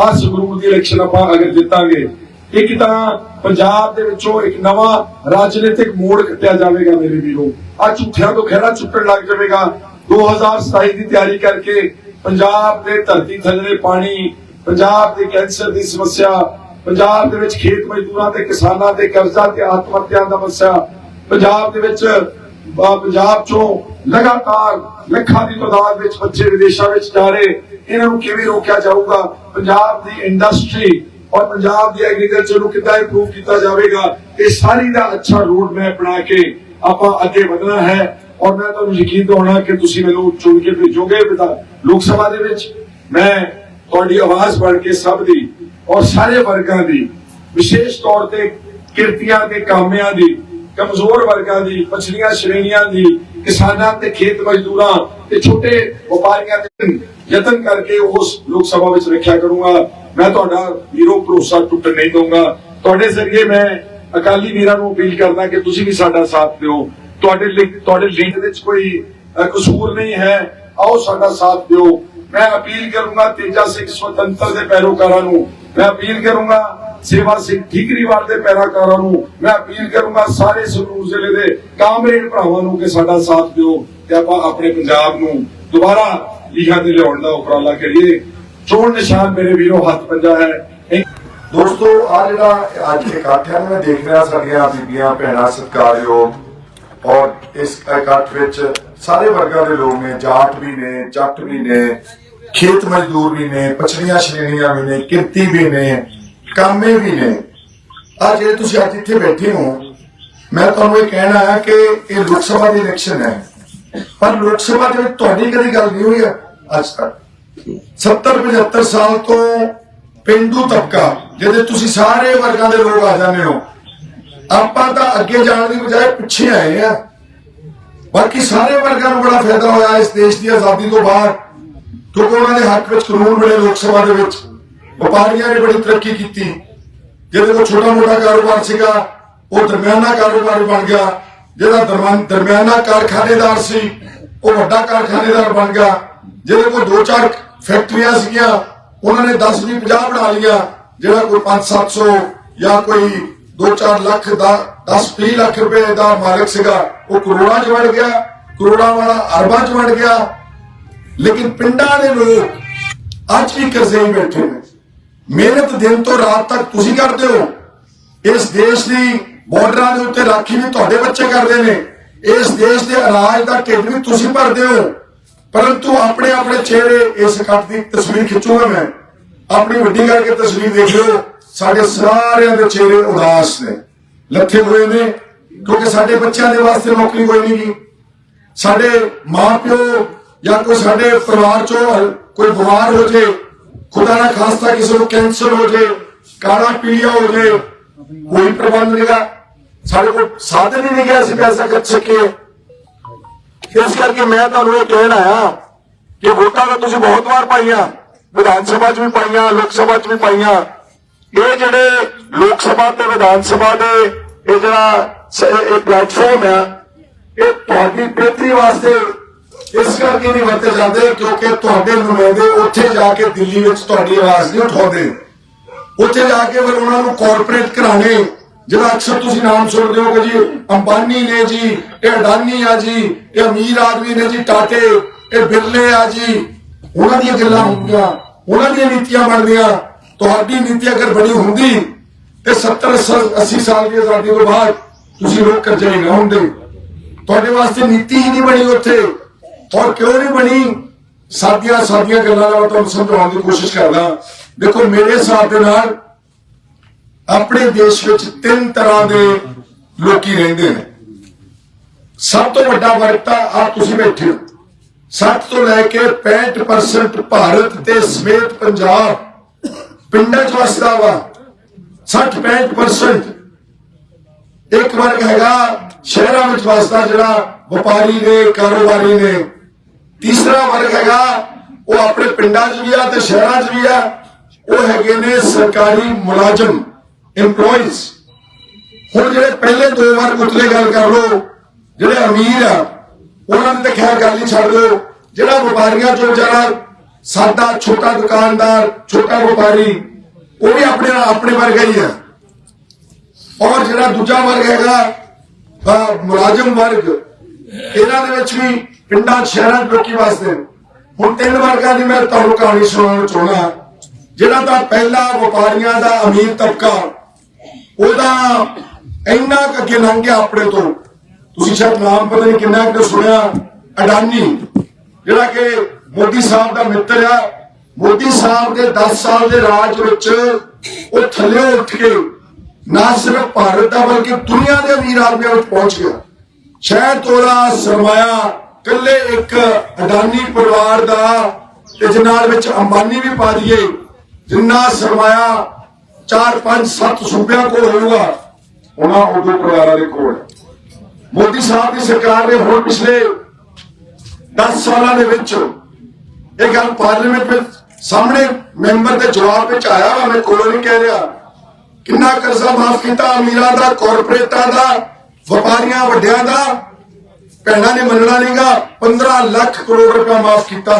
ਆ ਸੰਗਰੂਰ ਦੀ ਇਲੈਕਸ਼ਨ ਆਪਾਂ ਅਗਰ ਜਿੱਤਾਂਗੇ। ਇੱਕ ਤਾਂ ਪੰਜਾਬ ਦੇ ਵਿੱਚੋਂ ਇੱਕ ਨਵਾਂ ਰਾਜਨੀਤਿਕ ਮੋੜ ਕੱਟਿਆ ਜਾਵੇਗਾ ਮੇਰੇ ਵੀਰੋ। ਆ ਝੂਠਿਆਂ ਤੋਂ ਖਹਿੜਾ ਚੁੱਕਣ ਲੱਗ ਜਾਵੇਗਾ। 2027 ਦੀ ਤਿਆਰੀ ਕਰਕੇ ਪੰਜਾਬ ਦੇ ਧਰਤੀ ਥੱਲੇ ਪਾਣੀ, ਪੰਜਾਬ ਦੇ ਕੈਂਸਰ ਦੀ ਸਮੱਸਿਆ, ਪੰਜਾਬ ਦੇ ਵਿੱਚ ਖੇਤ ਮਜ਼ਦੂਰਾਂ ਤੇ ਕਿਸਾਨਾਂ ਦੇ ਕਰਜ਼ਾ ਤੇ ਆਤਮ ਹੱਤਿਆ ਦਾ ਮਸਲਾ ਪੰਜਾਬ ਦੇ ਵਿੱਚ ਪੰਜਾਬ ਚੋਂ ਲਗਾਤਾਰ ਲੱਖਾਂ ਦੀ ਤਾਦਾਦ ਵਿੱਚ ਬੱਚੇ ਵਿਦੇਸ਼ਾਂ ਵਿੱਚ ਜਾ ਰਹੇ। ਇਹਨਾਂ ਨੂੰ ਕਿਵੇਂ ਰੋਕਿਆ ਜਾਊਗਾ? ਪੰਜਾਬ ਦੀ ਇੰਡਸਟਰੀ ਔਰ ਪੰਜਾਬ ਦੀ ਐਗਰੀਕਲਚਰ ਨੂੰ ਕਿੱਦਾਂ ਇੰਪਰੂਵ ਕੀਤਾ ਜਾਵੇਗਾ? ਇਹ ਸਾਰੀ ਦਾ ਅੱਛਾ ਰੋਡ ਮੈਪ ਬਣਾ ਕੇ ਆਪਾਂ ਅੱਗੇ ਵਧਣਾ ਹੈ। ਔਰ ਮੈਂ ਤੁਹਾਨੂੰ ਯਕੀਨ ਦਿਵਾਉਣਾ ਕਿ ਤੁਸੀਂ ਮੈਨੂੰ ਚੁਣ ਕੇ ਭੇਜੋਗੇ ਲੋਕ ਸਭਾ ਦੇ ਵਿੱਚ। ਮੈਂ ਤੁਹਾਡੀ ਆਵਾਜ਼ ਬਣ ਕੇ ਸਭ ਦੀ ਔਰ ਸਾਰੇ ਵਰਗਾਂ ਦੀ, ਵਿਸ਼ੇਸ਼ ਤੌਰ ਤੇ ਕਿਰਤੀਆਂ ਤੇ ਕਾਮਿਆਂ ਦੀ ਕਮਜ਼ੋਰ ਵਰਗਾਂ ਦੀ, ਪਛੜੀਆਂ ਸ਼੍ਰੇਣੀਆਂ ਦੀ, ਕਿਸਾਨਾਂ ਤੇ ਖੇਤ ਮਜ਼ਦੂਰਾਂ ਤੇ ਛੋਟੇ ਵਪਾਰੀਆਂ ਦੇ ਯਤਨ ਕਰਕੇ ਉਸ ਲੋਕ ਸਭਾ ਵਿੱਚ ਰੱਖਿਆ ਕਰੂੰਗਾ। ਮੈਂ ਤੁਹਾਡਾ ਵੀਰੋ ਭਰੋਸਾ ਟੁੱਟਣ ਨਹੀਂ ਦਊਂਗਾ। ਤੁਹਾਡੇ ਜ਼ਰੀਏ ਮੈਂ ਅਕਾਲੀ ਵੀਰਾਂ ਨੂੰ ਅਪੀਲ ਕਰਦਾ ਕਿ ਤੁਸੀਂ ਵੀ ਸਾਡਾ ਸਾਥ ਦਿਓ। ਤੁਹਾਡੇ ਲਈ ਤੁਹਾਡੇ ਲਿੰਕ ਵਿੱਚ ਕੋਈ ਕਸੂਰ ਨਹੀਂ ਹੈ। ਆਓ ਸਾਡਾ ਸਾਥ ਦਿਓ। ਮੈਂ ਅਪੀਲ ਕਰੂੰਗਾ ਤੇਜਾ ਸਿੰਘ ਸੁਤੰਤਰ ਦੇ ਪੈਰੋਕਾਰਾਂ ਨੂੰ ਮੈਂ ਅਪੀਲ ਕਰੂੰਗਾ ਸੇਵਾ ਸਿੰਘ ਠੀਕਰੀਵਾਲ ਦੇ ਪੈਰਾਕਾਰਾਂ ਨੂੰ ਮੈਂ ਅਪੀਲ ਕਰੂੰਗਾ ਸਾਰੇ ਸੰਗਰੂਰ ਜ਼ਿਲ੍ਹੇ ਦੇ ਕਾਮਰੇਡ ਭਰਾਵਾਂ ਨੂੰ ਕਿ ਸਾਡਾ ਸਾਥ ਦਿਓ ਤੇ ਆਪਾਂ ਆਪਣੇ ਪੰਜਾਬ ਨੂੰ ਦੁਬਾਰਾ ਲੀਹਾਂ ਤੇ ਲਿਆਉਣ ਦਾ ਉਪਰਾਲਾ ਕਰੀਏ। ਚੋਣ ਨਿਸ਼ਾਨ ਮੇਰੇ ਵੀਰੋ ਹੱਥ ਪੰਜਾ ਹੈ। ਦੋਸਤੋ, ਆ ਜਿਹੜਾ ਅੱਜ ਇਕੱਠ ਹੈ, ਮੈਂ ਦੇਖ ਰਿਹਾ ਸਾਡੀਆਂ ਬੀਬੀਆਂ, ਭੈਣਾਂ, ਸਤਿਕਾਰਯੋਗ। ਔਰ ਇਸ ਇਕੱਠ ਵਿੱਚ ਸਾਰੇ ਵਰਗਾਂ ਦੇ ਲੋਕ ਨੇ, ਜਾਟ ਵੀ ਨੇ, ਜੱਟ ਵੀ ਨੇ। ਖੇਤ ਮਜ਼ਦੂਰ ਵੀ ਨੇ, ਪਛੜੀਆਂ ਸ਼੍ਰੇਣੀਆਂ ਵੀ ਨੇ, ਕਿਰਤੀ ਵੀ ਨੇ, ਕਾਮੇ ਵੀ ਨੇ। ਆ ਜਿਹੜੇ ਤੁਸੀਂ ਅੱਜ ਇੱਥੇ ਬੈਠੇ ਹੋ, ਮੈਂ ਤੁਹਾਨੂੰ ਇਹ ਕਹਿਣਾ ਹੈ ਕਿ ਇਹ ਲੋਕ ਸਭਾ ਦੀ ਇਲੈਕਸ਼ਨ ਹੈ। ਪਰ ਲੋਕ ਸਭਾ ਦੇ ਵਿੱਚ ਤੁਹਾਡੀ ਕਦੀ ਗੱਲ ਨਹੀਂ ਹੋਈ ਅੱਜ ਤੱਕ। 70 75 ਸਾਲ ਤੋਂ ਪਿੰਡੂ ਤਬਕਾ, ਜਿਹਦੇ ਤੁਸੀਂ ਸਾਰੇ ਵਰਗਾਂ ਦੇ ਲੋਕ ਆ ਜਾਂਦੇ ਹੋ। ਆਪਾਂ ਤਾਂ ਅੱਗੇ ਜਾਣ ਦੀ ਬਜਾਏ ਪਿੱਛੇ ਆਏ ਆ। ਬਾਕੀ ਸਾਰੇ ਵਰਗਾਂ ਨੂੰ ਬੜਾ ਫਾਇਦਾ ਹੋਇਆ ਇਸ ਦੇਸ਼ ਦੀ ਆਜ਼ਾਦੀ ਤੋਂ ਬਾਅਦ। ਕਿਉਂਕਿ ਉਹਨਾਂ ਦੇ ਹੱਕ ਵਿੱਚ ਕਾਨੂੰਨ ਬਣੇ ਲੋਕ ਸਭਾ ਦੇ ਵਿੱਚ। ਵਪਾਰੀਆਂ ਨੇ ਬੜੀ ਤਰੱਕੀ ਕੀਤੀ। ਜਿਹਦੇ ਕੋਲ ਛੋਟਾ ਮੋਟਾ ਕਾਰੋਬਾਰ ਸੀਗਾ, ਉਹ ਦਰਮਿਆਨਾ ਕਾਰੋਬਾਰ ਬਣ ਗਿਆ। ਜਿਹੜਾ ਦਰਮਿਆਨਾ ਕਾਰਖਾਨੇਦਾਰ ਸੀ, ਉਹ ਵੱਡਾ ਕਾਰਖਾਨੇਦਾਰ ਬਣ ਗਿਆ। ਜਿਹਦੇ ਕੋਲ ਦੋ ਚਾਰ ਫੈਕਟਰੀਆਂ ਸੀਗੀਆਂ, ਉਹਨਾਂ ਨੇ 10 20 50 ਬਣਾ ਲਿਆ ਜਿਹੜਾ ਕੋਈ 5 700 ਜਾਂ ਕੋਈ 2-4 ਲੱਖ ਦਾ 10 20 ਲੱਖ ਰੁਪਏ ਦਾ ਮਾਲਕ ਸੀਗਾ, ਉਹ ਕਰੋੜਾਂ 'ਚ ਵੜ ਗਿਆ। ਕਰੋੜਾਂ ਵਾਲਾ ਅਰਬਾਂ 'ਚ ਵੜ ਗਿਆ। ਲੇਕਿਨ ਪਿੰਡਾਂ ਦੇ ਲੋਕ ਅੱਜ ਵੀ ਕਰਜ਼ੇ ਹੀ ਬੈਠੇ ਨੇ। ਮਿਹਨਤ ਦਿਨ ਤੋਂ ਰਾਤ ਤੱਕ ਤੁਸੀਂ ਕਰਦੇ ਹੋ। ਇਸ ਦੇਸ਼ ਦੀ ਬਾਰਡਰਾਂ ਦੇ ਉੱਤੇ ਰਾਖੀ ਵੀ ਤੁਹਾਡੇ ਬੱਚੇ ਕਰਦੇ ਨੇ। ਇਸ ਦੇਸ਼ ਦੇ ਅਨਾਜ ਦਾ ਢਿੱਡ ਵੀ ਤੁਸੀਂ ਭਰਦੇ ਹੋ। ਪਰੰਤੂ ਆਪਣੇ ਆਪਣੇ ਚਿਹਰੇ ਇਸ ਇਕੱਠ ਦੀ ਤਸਵੀਰ ਖਿੱਚੂਗਾ ਮੈਂ। ਆਪਣੀ ਵੱਡੀ ਕਰਕੇ ਤਸਵੀਰ ਦੇਖ ਲਿਓ। ਸਾਡੇ ਸਾਰਿਆਂ ਦੇ ਚਿਹਰੇ ਉਦਾਸ ਨੇ। ਲੱਥੇ ਹੋਏ ਨੇ। ਕਿਉਂਕਿ ਸਾਡੇ ਬੱਚਿਆਂ ਦੇ ਵਾਸਤੇ ਨੌਕਰੀ ਕੋਈ ਨਹੀਂ ਗੀ ਸਾਡੇ ਮਾਪਿਓ ਜਾਂ ਕੋਈ ਸਾਡੇ ਪਰਿਵਾਰ ਚੋਂ ਕੋਈ ਬਿਮਾਰ ਹੋ ਜੇ, ਖੁਦਾ ਨਾ ਖਾਸਤਾ ਕਿਸੇ ਨੂੰ ਕੈਂਸਰ ਹੋ ਜੇ, ਕਾਲਾ ਪੀਲੀਆ ਹੋ ਜੇ, ਕੋਈ ਪ੍ਰਬੰਧ ਨਹੀਂਗਾ ਸਾਡੇ ਕੋਲ ਸਾਧਨ ਹੀ ਨਹੀਂ ਗਿਆ ਅਸੀਂ ਪੈਸਾ ਖਰਚ ਸਕੀਏ। ਇਸ ਕਰਕੇ ਮੈਂ ਤੁਹਾਨੂੰ ਇਹ ਕਹਿਣ ਆ ਕਿ ਵੋਟਾਂ ਤਾਂ ਤੁਸੀਂ ਬਹੁਤ ਵਾਰ ਪਾਈਆਂ, ਵਿਧਾਨ ਸਭਾ 'ਚ ਵੀ ਪਾਈਆਂ, ਲੋਕ ਸਭਾ 'ਚ ਵੀ ਪਾਈਆਂ। ਇਹ ਜਿਹੜੇ ਲੋਕ ਸਭਾ ਤੇ ਵਿਧਾਨ ਸਭਾ ਦੇ ਇਹ ਜਿਹੜਾ ਇਹ ਪਲੇਟਫਾਰਮ ਆ, ਇਹ ਤੁਹਾਡੀ ਬਿਹਤਰੀ ਵਾਸਤੇ ਇਸ ਕਰਕੇ ਨਹੀਂ ਵਰਤੇ ਜਾਂਦੇ ਕਿਉਂਕਿ ਤੁਹਾਡੇ ਨੁਮਾਇੰਦੇ ਉੱਥੇ ਜਾ ਕੇ ਦਿੱਲੀ ਵਿੱਚ ਤੁਹਾਡੀ ਆਵਾਜ਼ ਨਹੀਂ ਉਠਾਉਂਦੇ। ਉੱਥੇ ਜਾ ਕੇ ਫਿਰ ਉਹਨਾਂ ਨੂੰ ਕਾਰਪੋਰੇਟ ਘਰਾਣੇ ਜਿਹੜਾ ਅਕਸਰ ਤੁਸੀਂ ਨਾਮ ਸੁਣਦੇ ਹੋ ਕਿ ਜੀ, ਅੰਬਾਨੀ ਨੇ ਜੀ, ਇਹ ਅਡਾਨੀ ਆ ਜੀ, ਇਹ ਅਮੀਰ ਆਦਮੀ ਨੇ ਜੀ, ਟਾਟੇ, ਇਹ ਬਿਰਲੇ ਆ ਜੀ। ਉਹਨਾਂ ਦੀਆਂ ਗੱਲਾਂ ਹੁੰਦੀਆਂ, ਉਹਨਾਂ ਦੀਆਂ ਨੀਤੀਆਂ ਬਣਦੀਆਂ। ਤੁਹਾਡੀ ਨੀਤੀ ਅਗਰ ਬਣੀ ਹੁੰਦੀ, ਤੇ 70 80 ਸਾਲ ਦੀ ਆਜ਼ਾਦੀ ਤੋਂ ਬਾਅਦ ਤੁਸੀਂ ਲੋਕ ਕਰਜ਼ੇ ਨਹੀਂ ਹੁੰਦੇ ਤੁਹਾਡੇ ਵਾਸਤੇ ਨੀਤੀ ਹੀ ਨਹੀਂ ਬਣੀ ਉੱਥੇ। ਔਰ ਕਿਉਂ ਨਹੀਂ ਬਣੀ? ਸਾਦੀਆਂ ਸਾਦੀਆਂ ਗੱਲਾਂ ਨਾਲ ਤੁਹਾਨੂੰ ਸਮਝਾਉਣ ਦੀ ਕੋਸ਼ਿਸ਼ ਕਰਦਾ। ਦੇਖੋ, ਮੇਰੇ ਹਿਸਾਬ ਦੇ ਨਾਲ ਆਪਣੇ ਦੇਸ਼ ਵਿੱਚ ਤਿੰਨ ਤਰ੍ਹਾਂ ਦੇ ਲੋਕੀ ਰਹਿੰਦੇ ਨੇ। ਸਭ ਤੋਂ ਵੱਡਾ ਵਰਗ ਤਾਂ ਆ ਤੁਸੀਂ ਬੈਠੇ ਹੋ। 60 ਤੋਂ ਲੈ ਕੇ 65% ਭਾਰਤ ਤੇ ਸਮੇਤ ਪੰਜਾਬ ਪਿੰਡਾਂ 'ਚ ਵਸਦਾ ਵਾ। 60 65% ਇੱਕ ਵਰਗ ਹੈਗਾ ਸ਼ਹਿਰਾਂ ਵਿੱਚ ਵਸਦਾ ਜਿਹੜਾ ਵਪਾਰੀ ਨੇ, ਕਾਰੋਬਾਰੀ ਨੇ। ਤੀਸਰਾ ਵਰਗ ਹੈਗਾ, ਉਹ ਆਪਣੇ ਪਿੰਡਾਂ 'ਚ ਵੀ ਆ ਤੇ ਸ਼ਹਿਰਾਂ 'ਚ ਵੀ ਆ। ਉਹ ਹੈਗੇ ਨੇ ਸਰਕਾਰੀ ਮੁਲਾਜ਼ਮ, EMPLOYEES ਹੁਣ ਜਿਹੜੇ ਪਹਿਲੇ ਦੋ ਵਰਗ ਉਤਲੇ ਗੱਲ ਕਰ ਲਓ, ਜਿਹੜੇ ਅਮੀਰ ਆ, ਉਹਨਾਂ ਦੀ ਤਾਂ ਖੈਰ ਗੱਲ ਹੀ ਛੱਡ ਦਿਓ। ਜਿਹੜਾ ਵਪਾਰੀਆਂ ਚੋਂ ਵਿਚਾਰਾ ਸਾਦਾ ਛੋਟਾ ਦੁਕਾਨਦਾਰ, ਛੋਟਾ ਵਪਾਰੀ, ਉਹ ਵੀ ਆਪਣੇ ਆਪਣੇ ਵਰਗਾ ਹੀ ਆ। ਔਰ ਜਿਹੜਾ ਦੂਜਾ ਵਰਗ ਹੈਗਾ ਮੁਲਾਜ਼ਮ ਵਰਗ, ਇਹਨਾਂ ਦੇ ਵਿੱਚ ਵੀ ਪਿੰਡਾਂ, ਸ਼ਹਿਰਾਂ ਦੇ ਲੋਕੀ ਵਾਸਤੇ ਹੁਣ ਤਿੰਨ ਵਰਗਾਂ ਦੀ ਮੈਂ ਤੁਹਾਨੂੰ ਕਹਾਣੀ ਸੁਣਾਉਣਾ ਚਾਹੁੰਦਾ ਜਿਹੜਾ ਤਾਂ ਪਹਿਲਾ ਵਪਾਰੀਆਂ ਦਾ ਅਮੀਰ ਤਬਕਾ, ਉਹਦਾ ਇੰਨਾ ਕੁ ਲੰਘ ਗਿਆ ਆਪਣੇ ਤੋਂ। ਤੁਸੀਂ ਸ਼ਾਇਦ ਨਾਮ ਪਤਾ ਨਹੀਂ ਕਿੰਨਾ ਕੁ ਸੁਣਿਆ, ਅਡਾਨੀ, ਜਿਹੜਾ ਕਿ ਮੋਦੀ ਸਾਹਿਬ ਦਾ ਮਿੱਤਰ ਆ। ਮੋਦੀ ਸਾਹਿਬ ਦੇ 10 ਸਾਲ ਦੇ ਰਾਜ ਵਿੱਚ ਉਹ ਥੱਲੇ ਉੱਠ ਕੇ ਨਾ ਸਿਰਫ ਭਾਰਤ ਦਾ ਬਲਕਿ ਦੁਨੀਆ ਦੇ ਅਮੀਰ ਆਦਮੀਆਂ ਵਿੱਚ ਪਹੁੰਚ ਗਿਆ। ਸ਼ਹਿਰ ਤੋਲਾ, ਸਰਮਾਇਆ ਕੱਲੇ ਇੱਕ ਅਡਾਨੀ ਪਰਿਵਾਰ ਦਾ ਤੇ ਜੇ ਨਾਲ ਵਿੱਚ ਅੰਬਾਨੀ ਵੀ ਪਾ ਦਈਏ, ਜਿੰਨਾ ਸਰਮਾਇਆ 4 5 7 ਸੂਬਿਆਂ ਕੋਲ ਹੋਊਗਾ, ਉਹਨਾਂ ਉਦੋਂ ਪਰਿਵਾਰਾਂ ਦੇ ਕੋਲ। ਮੋਦੀ ਸਾਹਿਬ ਦੀ ਸਰਕਾਰ ਨੇ ਹੁਣ ਪਿਛਲੇ 10 ਸਾਲਾਂ ਦੇ ਵਿੱਚ ਇਹ ਗੱਲ ਪਾਰਲੀਮੈਂਟ ਵਿੱਚ ਸਾਹਮਣੇ ਮੈਂਬਰ ਦੇ ਜਵਾਬ ਵਿੱਚ ਆਇਆ ਵਾ, ਮੈਂ ਕੋਲ ਨਹੀਂ ਕਹਿ ਰਿਹਾ। ਕਿੰਨਾ ਕਰਜ਼ਾ ਮਾਫ ਕੀਤਾ, ਅਮੀਰਾਂ ਦਾ ਕਾਰਪੋਰੇਟਾਂ ਦਾ, ਵਪਾਰੀਆਂ ਵੱਡਿਆਂ ਦਾ ਭੈਣਾਂ ਨੇ ਮੰਨਣਾ ਨਹੀਂਗਾ 15 ਲੱਖ ਕਰੋੜ ਰੁਪਏ ਮਾਫ ਕੀਤਾ।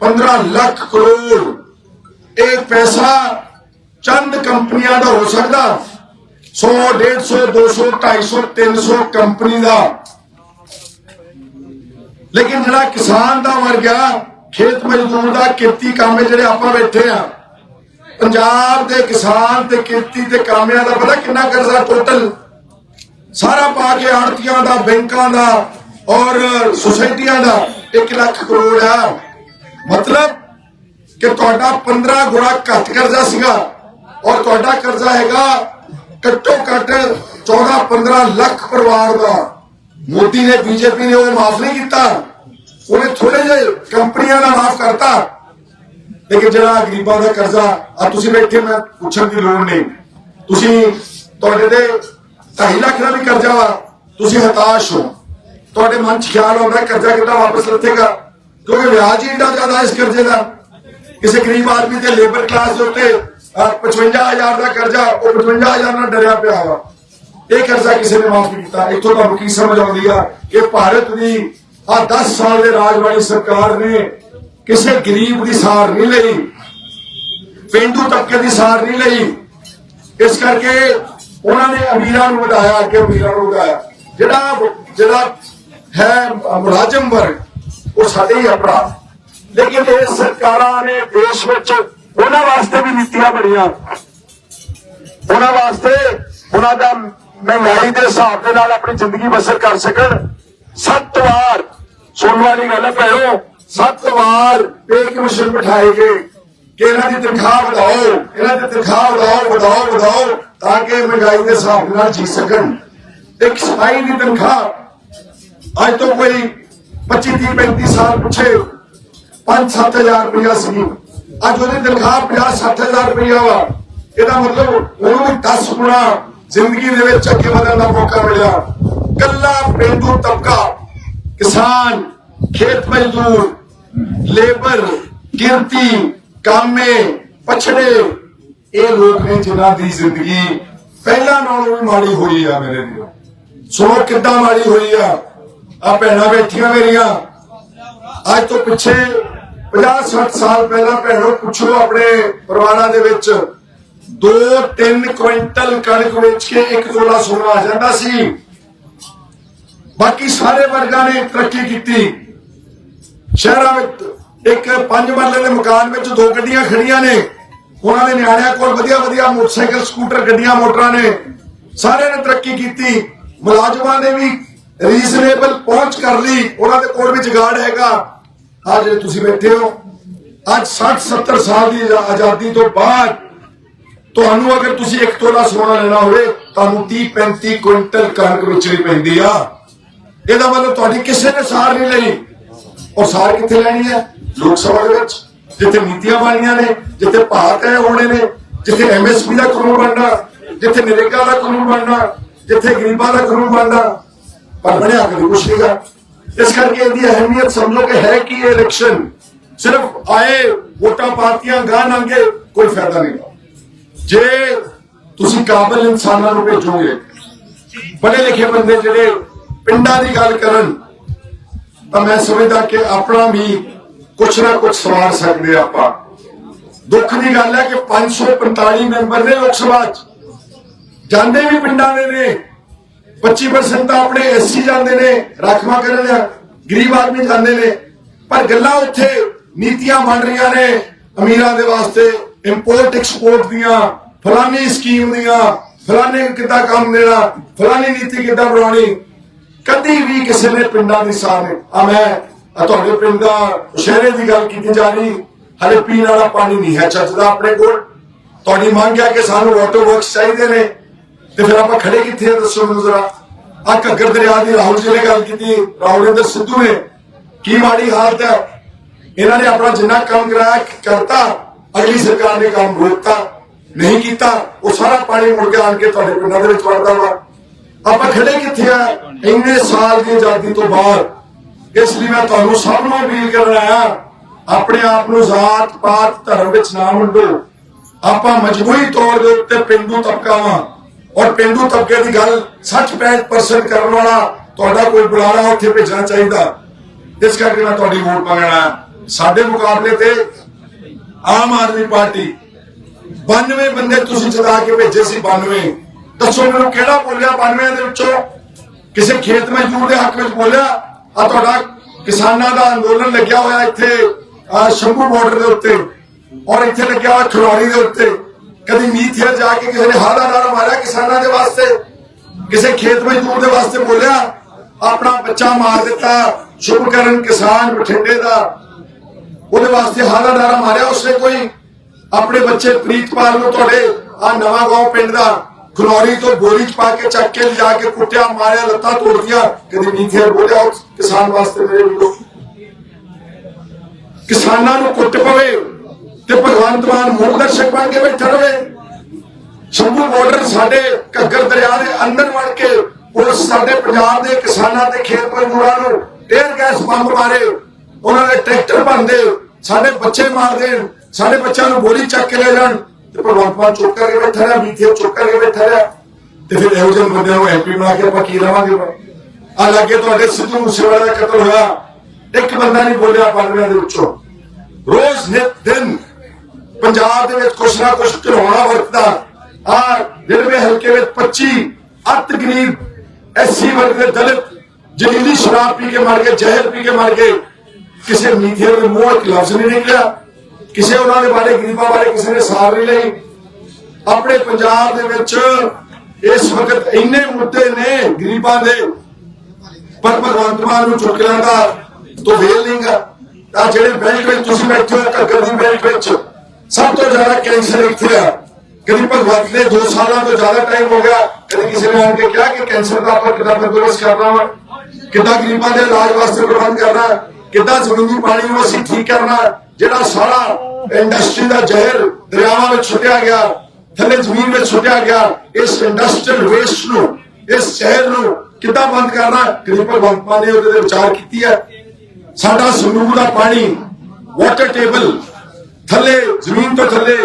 15 ਲੱਖ ਕਰੋੜ। ਇਹ ਪੈਸਾ ਚੰਦ ਕੰਪਨੀਆਂ ਦਾ ਹੋ ਸਕਦਾ। 100 150 200 250 300 ਕੰਪਨੀ ਦਾ। ਲੇਕਿਨ ਜਿਹੜਾ ਕਿਸਾਨ ਦਾ ਮਰ ਗਿਆ, ਖੇਤ ਮਜ਼ਦੂਰ ਦਾ, ਖੇਤੀ ਕਾਮੇ ਜਿਹੜੇ ਆਪਾਂ ਬੈਠੇ ਆ, ਪੰਜਾਬ ਦੇ ਕਿਸਾਨ ਤੇ ਖੇਤੀ ਤੇ ਕਾਮਿਆਂ ਦਾ ਪਤਾ ਕਿੰਨਾ ਕਰਜ਼ਾ ਟੋਟਲ ਸਾਰਾ ਪਾ ਕੇ ਆੜਤੀਆਂ ਦਾ, ਬੈਂਕਾਂ ਦਾ ਔਰ ਸੁਸਾਇਟੀਆਂ ਦਾ 1 ਲੱਖ ਕਰੋੜ ਆ। ਮਤਲਬ ਕਿ ਤੁਹਾਡਾ 15 ਗੁਣਾ ਘੱਟ ਕਰਜ਼ਾ ਸੀਗਾ ਔਰ ਤੁਹਾਡਾ ਕਰਜ਼ਾ ਹੈਗਾ ਘੱਟੋ ਘੱਟ 14 15 ਲੱਖ ਪਰਿਵਾਰ ਦਾ। ਮੋਦੀ ਨੇ ਬੀਜੇਪੀ ਨੇ ਉਹ ਮਾਫ ਨਹੀਂ ਕੀਤਾ। ਉਹਨੇ ਥੋੜੇ ਜਿਹੇ ਕੰਪਨੀਆਂ ਦਾ ਮਾਫ ਕਰਤਾ। ਲੇਕਿਨ ਜਿਹੜਾ ਗਰੀਬਾਂ ਦਾ ਕਰਜ਼ਾ ਆ ਤੁਸੀਂ ਬੈਠੇ, ਮੈਂ ਪੁੱਛਣ ਦੀ ਲੋੜ ਨਹੀਂ। ਤੁਸੀਂ ਤੁਹਾਡੇ ਤੇ 2.5 ਲੱਖ ਦਾ ਵੀ ਕਰਜ਼ਾ ਵਾ ਤੁਸੀਂ ਹਤਾਸ਼ ਹੋ। ਤੁਹਾਡੇ ਮਨ 'ਚ ਖਿਆਲ ਆਉਂਦਾ ਕਰਜ਼ਾ ਕਿੱਦਾਂ ਵਾਪਸ ਲੱਥੇਗਾ? ਕਿਉਂਕਿ ਵਿਆਜ ਹੀ ਇੰਨਾ ਜ਼ਿਆਦਾ ਇਸ ਕਰਜ਼ੇ ਦਾ। ਕਿਸੇ ਗਰੀਬ ਆਦਮੀ ਤੇ ਲੇਬਰ ਕਲਾਸ ਦੇ ਉੱਤੇ 55000 ਦਾ ਕਰਜ਼ਾ, ਉਹ 55000 ਨਾਲ ਡਰਿਆ ਪਿਆ ਵਾ। ਇਹ ਕਰਜ਼ਾ ਕਿਸੇ ਨੇ ਮਾਫ ਕੀਤਾ। ਇੱਥੋਂ ਤੁਹਾਨੂੰ ਕੀ ਸਮਝ ਆਉਂਦੀ ਆ ਕਿ ਭਾਰਤ ਦੀ ਆ 10 ਸਾਲ ਦੇ ਰਾਜ ਵਾਲੀ ਸਰਕਾਰ ਨੇ ਕਿਸੇ ਗਰੀਬ ਦੀ ਸਾਰ ਨਹੀਂ ਲਈ, ਪਿੰਡੂ ਤਬਕੇ ਦੀ ਸਾਰ ਨਹੀਂ ਲਈ। ਇਸ ਕਰਕੇ ਉਹਨਾਂ ਨੇ ਅਮੀਰਾਂ ਨੂੰ ਵਧਾਇਆ, ਅੱਗੇ ਅਮੀਰਾਂ ਨੂੰ ਵਧਾਇਆ। ਜਿਹੜਾ ਜਿਹੜਾ ਹੈ ਮੁਲਾਜ਼ਮ ਵਰਗ ਉਹ ਸਾਡੇ ਹੀ ਅਪਰਾਧ ਲੇਕਿਨ ਇਹ ਸਰਕਾਰਾਂ ਨੇ ਦੇਸ਼ ਵਿੱਚ ਉਹਨਾਂ ਵਾਸਤੇ ਵੀ ਨੀਤੀਆਂ ਬਣੀਆਂ। ਉਹਨਾਂ ਵਾਸਤੇ ਉਹਨਾਂ ਦਾ ਮਹਿੰਗਾਈ ਦੇ ਹਿਸਾਬ ਦੇ ਨਾਲ ਆਪਣੀ ਜ਼ਿੰਦਗੀ ਬਸਰ ਕਰ ਸਕਣ। ਸੱਤ ਵਾਰ, ਸੁਣਨ ਵਾਲੀ ਗੱਲ ਹੈ ਭੈਣੋ, ਸੱਤ ਵਾਰ ਪੇ ਕਮਿਸ਼ਨ ਬਿਠਾਏ ਗਏ ਕਿ ਇਹਨਾਂ ਦੀ ਤਨਖਾਹ ਵਧਾਓ, ਇਹਨਾਂ ਦੀ ਤਨਖਾਹ ਵਧਾਓ ਵਧਾਓ ਵਧਾਓ, ਤਾਂ ਕਿ ਮਹਿੰਗਾਈ ਦੇ ਹਿਸਾਬ ਨਾਲ ਜੀ ਸਕਣ। ਇੱਕ ਸਿਪਾਹੀ ਦੀ ਤਨਖਾਹ ਅੱਜ ਤੋਂ ਕੋਈ 25 30 35 ਸਾਲ ਪਿੱਛੇ 5-7000 ਰੁਪਇਆ ਸੀ। ਅੱਜ ਉਹਦੀ ਤਨਖਾਹ 50-60000 ਰੁਪਇਆ ਵਾ। ਇਹਦਾ ਮਤਲਬ ਉਹਨੂੰ 10 ਗੁਣਾ ਜ਼ਿੰਦਗੀ ਦੇ ਵਿੱਚ ਅੱਗੇ ਵਧਣ ਦਾ ਮੌਕਾ ਮਿਲਿਆ। ਕੱਲਾ ਪਿੰਡੂ ਤਬਕਾ, ਕਿਸਾਨ, ਖੇਤ ਮਜ਼ਦੂਰ, ਲੇਬਰ ਕਿਰਤੀ ਕਾਮੇ, ਪਛੜੇ, ਇਹ ਲੋਕ ਨੇ ਜਿਨ੍ਹਾਂ ਦੀ ਜ਼ਿੰਦਗੀ ਪਹਿਲਾਂ ਨਾਲੋਂ ਵੀ ਮਾੜੀ ਹੋਈ ਆ ਮੇਰੇ ਵੀਰੋ। ਸੁਣੋ ਕਿੱਦਾਂ ਮਾੜੀ ਹੋਈ ਆ। ਆ ਭੈਣਾਂ ਬੈਠੀਆਂ ਮੇਰੀਆਂ। ਅੱਜ ਤੋਂ ਪਿੱਛੇ 50 60 ਸਾਲ ਪਹਿਲਾਂ ਭੈਣੋ, ਪੁੱਛੋ ਆਪਣੇ ਪਰਿਵਾਰਾਂ ਦੇ ਵਿੱਚ 2-3 ਕੁਇੰਟਲ ਕਣਕ ਵੇਚ ਕੇ ਇੱਕ ਤੋਲਾ ਸੋਨਾ ਆ ਜਾਂਦਾ ਸੀ। ਬਾਕੀ ਸਾਰੇ ਵਰਗਾਂ ਨੇ ਤਰੱਕੀ ਕੀਤੀ। ਸ਼ਹਿਰਾਂ ਵਿੱਚ ਇੱਕ ਪੰਜ ਮਰਲੇ ਦੇ ਮਕਾਨ ਵਿੱਚ ਦੋ ਗੱਡੀਆਂ ਖੜੀਆਂ ਨੇ। ਉਹਨਾਂ ਦੇ ਨਿਆਣਿਆਂ ਕੋਲ ਵਧੀਆ ਵਧੀਆ ਮੋਟਰਸਾਈਕਲ, ਸਕੂਟਰ, ਗੱਡੀਆਂ, ਮੋਟਰਾਂ ਨੇ। ਸਾਰਿਆਂ ਨੇ ਤਰੱਕੀ ਕੀਤੀ। ਮੁਲਾਜ਼ਮਾਂ ਨੇ ਵੀ ਰੀਜ਼ਨੇਬਲ ਪਹੁੰਚ ਕਰ ਲਈ। ਉਹਨਾਂ ਦੇ ਕੋਲ ਵੀ ਜਗਾੜ ਹੈਗਾ। ਆ ਜਿਹੜੇ ਤੁਸੀਂ ਬੈਠੇ ਹੋ, ਅੱਜ 60 70 ਸਾਲ ਦੀ ਆਜ਼ਾਦੀ ਤੋਂ ਬਾਅਦ ਤੁਹਾਨੂੰ ਅਗਰ ਤੁਸੀਂ ਇੱਕ ਤੋਲਾ ਸੋਨਾ ਲੈਣਾ ਹੋਵੇ, ਤੁਹਾਨੂੰ 30 35 ਕੁਇੰਟਲ ਕਣਕ ਵੇਚਣੀ ਪੈਂਦੀ ਆ। ਇਹਦਾ ਮਤਲਬ ਤੁਹਾਡੀ ਕਿਸੇ ਨੇ ਸਾਰ ਨਹੀਂ ਲਈ। ਔਰ ਸਾਰ ਕਿੱਥੇ ਲੈਣੀ ਹੈ? ਲੋਕ ਸਭਾ ਦੇ ਵਿੱਚ। ਜਿੱਥੇ ਨੀਤੀਆਂ ਬਣੀਆਂ ਨੇ, ਜਿੱਥੇ ਭਾਅ ਤੈਅ ਹੋਣੇ ਨੇ, ਜਿੱਥੇ ਐਮਐਸਪੀ ਦਾ ਕਾਨੂੰਨ ਬਣਨਾ, ਜਿੱਥੇ ਨਰੇਗਾ ਦਾ ਕਾਨੂੰਨ ਬਣਨਾ, ਜਿੱਥੇ ਗਰੀਬਾਂ ਦਾ ਕਾਨੂੰਨ ਬਣਨਾ। ਪਰ ਬਣਿਆ ਕਦੇ ਕੁਛ ਨਹੀਂਗਾ ਇਸ ਕਰਕੇ ਇਹਦੀ ਅਹਿਮੀਅਤ ਸਮਝੋ ਕਿ ਹੈ ਕਿ ਇਹ ਇਲੈਕਸ਼ਨ? ਸਿਰਫ ਆਏ ਵੋਟਾਂ ਪਾਰਟੀਆਂ ਗਾਂ ਨਾਂਗੇ, ਕੋਈ ਫਾਇਦਾ ਨਹੀਂ। ਜੇ ਤੁਸੀਂ ਕਾਬਲ ਇਨਸਾਨਾਂ ਨੂੰ ਭੇਜੋਗੇ ਪੜ੍ਹੇ ਲਿਖੇ ਬੰਦੇ ਜਿਹੜੇ ਪਿੰਡਾਂ ਦੀ ਗੱਲ ਕਰਨ, ਤਾਂ ਮੈਂ ਸਮਝਦਾ ਕਿ ਆਪਣਾ ਵੀ ਕੁਛ ਨਾ ਕੁਛ ਸਵਾਰ ਸਕਦੇ ਆਪਾਂ। ਦੁੱਖ ਦੀ ਗੱਲ ਹੈ ਕਿ 545 ਮੈਂਬਰ ਨੇ ਲੋਕ ਸਭਾ 'ਚ। ਜਾਂਦੇ ਵੀ ਪਿੰਡਾਂ ਦੇ ਨੇ। 25% ਤਾਂ ਆਪਣੇ ਐਸਸੀ ਜਾਂਦੇ ਨੇ ਰਾਖਵਾ ਕਰਨ ਗਰੀਬ ਆਦਮੀ ਜਾਂਦੇ ਨੇ। ਪਰ ਗੱਲਾਂ ਉੱਥੇ ਨੀਤੀਆਂ ਬਣ ਰਹੀਆਂ ਨੇ ਅਮੀਰਾਂ ਦੇ ਵਾਸਤੇ ਇੰਪੋਰਟ ਐਕਸਪੋਰਟ ਦੀਆਂ, ਫਲਾਨੀ ਸਕੀਮ ਦੀਆਂ, ਫਲਾਨੇ ਕਿੱਦਾਂ ਕੰਮ ਦੇਣਾ, ਫਲਾਨੀ ਨੀਤੀ ਕਿੱਦਾਂ ਬਣਾਉਣੀ। ਕਦੀ ਵੀ ਕਿਸੇ ਨੇ ਪਿੰਡਾਂ ਦੀ ਸਾਰ ਨਹੀਂ। ਆ ਮੈਂ ਤੁਹਾਡੇ ਪਿੰਡ ਦਾ ਸ਼ਹਿਰੇ ਦੀ ਗੱਲ ਕੀਤੀ ਜਾ ਰਹੀ। ਹਲੇ ਪੀਣ ਵਾਲਾ ਪਾਣੀ ਨਹੀਂ ਹੈ ਚੱਜਦਾ ਆਪਣੇ ਕੋਲ। ਤੁਹਾਡੀ ਮੰਗ ਹੈ ਕਿ ਸਾਨੂੰ ਵਾਟਰ ਵਰਕਸ ਚਾਹੀਦੇ ਨੇ। ਤੇ ਫਿਰ ਆਪਾਂ ਖੜੇ ਕਿੱਥੇ ਆ ਦੱਸੋ ਮੈਨੂੰ ਜ਼ਰਾ? ਆ ਘੱਗਰ ਦਰਿਆ ਦੀ ਰਾਹੁਲ ਜੀ ਨੇ ਗੱਲ ਕੀਤੀ, ਰਾਹੁਲ ਸਿੱਧੂ ਨੇ। ਕੀ ਮਾੜੀ ਹਾਲਤ ਹੈ? ਇਹਨਾਂ ਨੇ ਆਪਣਾ ਜਿੰਨਾ ਕੰਮ ਕਰਾਇਆ, ਕਰਤਾ, ਅਗਲੀ ਸਰਕਾਰ ਨੇ ਕੰਮ ਰੋਕਤਾ, ਨਹੀਂ ਕੀਤਾ, ਉਹ ਸਾਰਾ ਪਾਣੀ ਮੁੜ ਕੇ ਆਣ ਕੇ ਤੁਹਾਡੇ ਪਿੰਡਾਂ ਦੇ ਵਿੱਚ ਵੜਦਾ ਵਾ। ਆਪਾਂ ਖੜੇ ਕਿੱਥੇ ਆ? ਇੰਨੇ ਸਾਲ ਦੀ ਆਜ਼ਾਦੀ ਤੋਂ ਬਾਅਦ। ਇਸ ਲਈ ਮੈਂ ਤੁਹਾਨੂੰ ਸਭ ਨੂੰ ਅਪੀਲ ਕਰ ਰਿਹਾ ਆਪਣੇ ਆਪ ਨੂੰ ਜ਼ਾਤ ਪਾਤ ਧਰਮ ਵਿੱਚ ਨਾ ਵੰਡੋ। ਆਪਾਂ ਮਜਬੂਰੀ ਤੌਰ ਦੇ ਉੱਤੇ ਪਿੰਡੂ ਤਬਕਾ ਵਾਂ ਔਰ ਪਿੰਡੂ ਤਬਕੇ ਦੀ ਗੱਲ 60-65% ਕਰਨ ਵਾਲਾ ਤੁਹਾਡਾ ਕੋਈ ਬੁਲਾਰਾ ਉੱਥੇ ਭੇਜਣਾ ਚਾਹੀਦਾ। ਇਸ ਕਰਕੇ ਮੈਂ ਤੁਹਾਡੀ ਵੋਟ ਮੰਗਣਾ ਸਾਡੇ ਮੁਕਾਬਲੇ ਤੇ ਆਮ ਆਦਮੀ ਪਾਰਟੀ 92 ਬੰਦੇ ਤੁਸੀਂ ਚਲਾ ਕੇ ਭੇਜੇ ਸੀ 92 ਦੱਸੋ ਮੈਨੂੰ ਕਿਹੜਾ ਬੋਲਿਆ 92 ਦੇ ਵਿੱਚੋਂ? ਕਿਸੇ ਖੇਤ ਮਜ਼ਦੂਰ ਦੇ ਹੱਕ ਵਿੱਚ ਬੋਲਿਆ? ਆ ਤੁਹਾਡਾ ਕਿਸਾਨਾਂ ਦਾ ਅੰਦੋਲਨ ਲੱਗਿਆ ਹੋਇਆ ਇੱਥੇ ਸ਼ੰਭੂ ਬਾਰਡਰ ਦੇ ਉੱਤੇ। ਔਰ ਇੱਥੇ ਲੱਗਿਆ ਹੋਇਆ ਖਰੋੜੀ ਦੇ ਉੱਤੇ। ਕਦੀ ਮੀਥੇਰ ਜਾ ਕੇ ਕਿਸੇ ਨੇ ਹਾਲਾ ਨਾਰਾ ਮਾਰਿਆ, ਕਿਸਾਨਾਂ ਦੇ ਵਾਸਤੇ, ਕਿਸੇ ਖੇਤ ਮਜ਼ਦੂਰ ਦੇ ਵਾਸਤੇ ਬੋਲਿਆ, ਆਪਣਾ ਬੱਚਾ ਮਾਰ ਦਿੱਤਾ ਸ਼ੁਭਕਰਨ ਕਿਸਾਨ ਬਠਿੰਡੇ ਦਾ। ਉਹਦੇ ਵਾਸਤੇ ਹਾਲਾ ਨਾਰਾ ਮਾਰਿਆ, ਉਸਨੇ ਕੋਈ ਆਪਣੇ ਬੱਚੇ ਪ੍ਰੀਤਪਾਲ ਨੂੰ ਤੁਹਾਡੇ ਆ ਨਵਾਂ ਗਾਉਂ ਪਿੰਡ ਦਾ ਖਲੋਰੀ ਤੋਂ ਬੋਰੀ ਚ ਪਾ ਕੇ ਚੱਕ ਕੇ ਲਿਜਾ ਕੇ ਕੁੱਟਿਆ, ਮਾਰਿਆ, ਲੱਤਾਂ ਤੋੜਦੀਆਂ ਕਦੀ ਨੀਥੇ ਬੋਲਿਆ ਕਿਸਾਨ ਵਾਸਤੇ ਮੇਰੇ ਵੀਰੋ ਕਿਸਾਨਾਂ ਨੂੰ ਕੁੱਟ ਪਵੇ। ਤੇ ਭਗਵੰਤ ਮਾਨ ਮੂਲ ਦਰਸ਼ਕ ਬਣ ਕੇ ਬੈਠਾ ਰਵੇ ਸ਼ੰਭੂ ਬਾਰਡਰ ਸਾਡੇ ਘੱਗਰ ਦਰਿਆ ਦੇ ਅੰਦਰ ਵੜ ਕੇ ਉਸ ਸਾਡੇ ਪੰਜਾਬ ਦੇ ਕਿਸਾਨਾਂ ਦੇ ਖੇਤ ਮਜ਼ਦੂਰਾਂ ਨੂੰ ਟੇਰ ਗੈਸ ਬੰਬ ਮਾਰੇ। ਉਹਨਾਂ ਦੇ ਟਰੈਕਟਰ ਬੰਦੇ ਸਾਡੇ ਬੱਚੇ ਮਾਰਦੇ, ਸਾਡੇ ਬੱਚਿਆਂ ਨੂੰ ਗੋਲੀ ਚੱਕ ਕੇ ਲੈ ਜਾਣ। ਤੇ ਭਗਵੰਤ ਮਾਨ ਚੁੱਪ ਕਰਕੇ ਬੈਠਾ ਰਿਹਾ ਬੀਥੇ ਚੁੱਪ ਕਰਕੇ ਬੈਠਾ ਰਿਹਾ। ਤੇ ਫਿਰ ਇਹੋ ਜਿਹੇ ਬੰਦਿਆਂ ਨੂੰ ਐਮਪੀ ਬਣਾ ਕੇ ਆਪਾਂ ਕੀ ਰਵਾਂਗੇ ਆ ਲੱਗੇ ਤੁਹਾਡੇ ਸਿੱਧੂ ਮੂਸੇਵਾਲਾ ਦਾ ਕਤਲ ਹੋਇਆ। ਇੱਕ ਬੰਦਾ ਨਹੀਂ ਬੋਲਿਆ ਪਾਰਲੀਮੈਂਟ ਦੇ ਵਿੱਚੋਂ। ਰੋਜ਼ ਨਿਤ ਦਿਨ ਪੰਜਾਬ ਦੇ ਵਿੱਚ ਕੁਛ ਨਾ ਕੁਛ ਘਿਰਾਉਣਾ ਵਰਤਦਾ। ਆ ਜਿਹੜੇ ਹਲਕੇ ਵਿੱਚ 25 ਅੱਤ ਗਰੀਬ ਐਸਸੀ ਵਰਗ ਦੇ ਦਲਿਤ, ਜਲੀਲੀ ਸ਼ਰਾਬ ਪੀ ਕੇ ਮਰ ਗਏ, ਜ਼ਹਿਰ ਪੀ ਕੇ ਮਰ ਗਏ। ਕਿਸੇ ਮੀਡੀਆ ਦੇ ਮੂੰਹ ਇੱਕ ਲਫ਼ਜ਼ ਨਹੀਂ ਨਿਕਲਿਆ। ਕਿਸੇ ਉਹਨਾਂ ਦੇ ਬਾਰੇ, ਗਰੀਬਾਂ ਬਾਰੇ ਕਿਸੇ ਨੇ ਸਾਰ ਨਹੀਂ ਲਈ। ਆਪਣੇ ਪੰਜਾਬ ਦੇ ਵਿੱਚ ਇਸ ਵਕਤ ਇੰਨੇ ਮੁੱਦੇ ਨੇ ਗਰੀਬਾਂ ਦੇ। ਪਰ ਭਗਵੰਤ ਮਾਨ ਨੂੰ ਚੁੱਕ ਲੈਂਦਾ ਤੋਂ ਵੇਲ ਨਹੀਂਗਾ ਤਾਂ ਜਿਹੜੇ ਬੈਂਕ ਵਿੱਚ ਤੁਸੀਂ ਬੈਠੇ ਹੋ, ਘੱਗਰ ਦੀ ਬੈਂਕ ਵਿੱਚ ਸਭ ਤੋਂ ਜ਼ਿਆਦਾ ਕੈਂਸਰ ਇੱਥੇ ਆ। ਕਦੀ ਭਗਵੰਤ ਨੇ 2 ਸਾਲਾਂ ਤੋਂ ਜ਼ਿਆਦਾ ਟਾਈਮ ਹੋ ਗਿਆ, ਕਦੀ ਕਿਸੇ ਨੇ ਆ ਕੇ ਕਿਹਾ ਕਿ ਕੈਂਸਰ ਦਾ ਆਪਾਂ ਕਿੱਦਾਂ ਬੰਦੋਬਸਤ ਕਰਨਾ ਵਾ? ਕਿੱਦਾਂ ਗਰੀਬਾਂ ਦੇ ਇਲਾਜ ਵਾਸਤੇ ਪ੍ਰਬੰਧ ਕਰਨਾ? ਕਿੱਦਾਂ ਜ਼ਮੀਨੀ ਪਾਣੀ ਨੂੰ ਅਸੀਂ ਠੀਕ ਕਰਨਾ? ਜਿਹੜਾ ਸਾਰਾ ਇੰਡਸਟਰੀ ਦਾ ਜ਼ਹਿਰ ਦਰਿਆਵਾਂ ਵਿੱਚ ਛੁੱਟਿਆ ਗਿਆ, ਥੱਲੇ ਜ਼ਮੀਨ ਵਿੱਚ ਛੁੱਟਿਆ ਗਿਆ, ਇਸ ਇੰਡਸਟਰੀਅਲ ਵੇਸਟ ਨੂੰ, ਇਸ ਜ਼ਹਿਰ ਨੂੰ ਕਿੱਦਾਂ ਬੰਦ ਕਰਨਾ? ਗਰੀਬ ਭਗਵੰਤ ਮਾਨ ਨੇ ਉਹਦੇ ਤੇ ਵਿਚਾਰ ਕੀਤੀ ਹੈ। ਸਾਡਾ ਸੰਗਰੂਰ ਦਾ ਪਾਣੀ ਵਾਟਰ ਟੇਬਲ ਥੱਲੇ, ਜ਼ਮੀਨ ਤੋਂ ਥੱਲੇ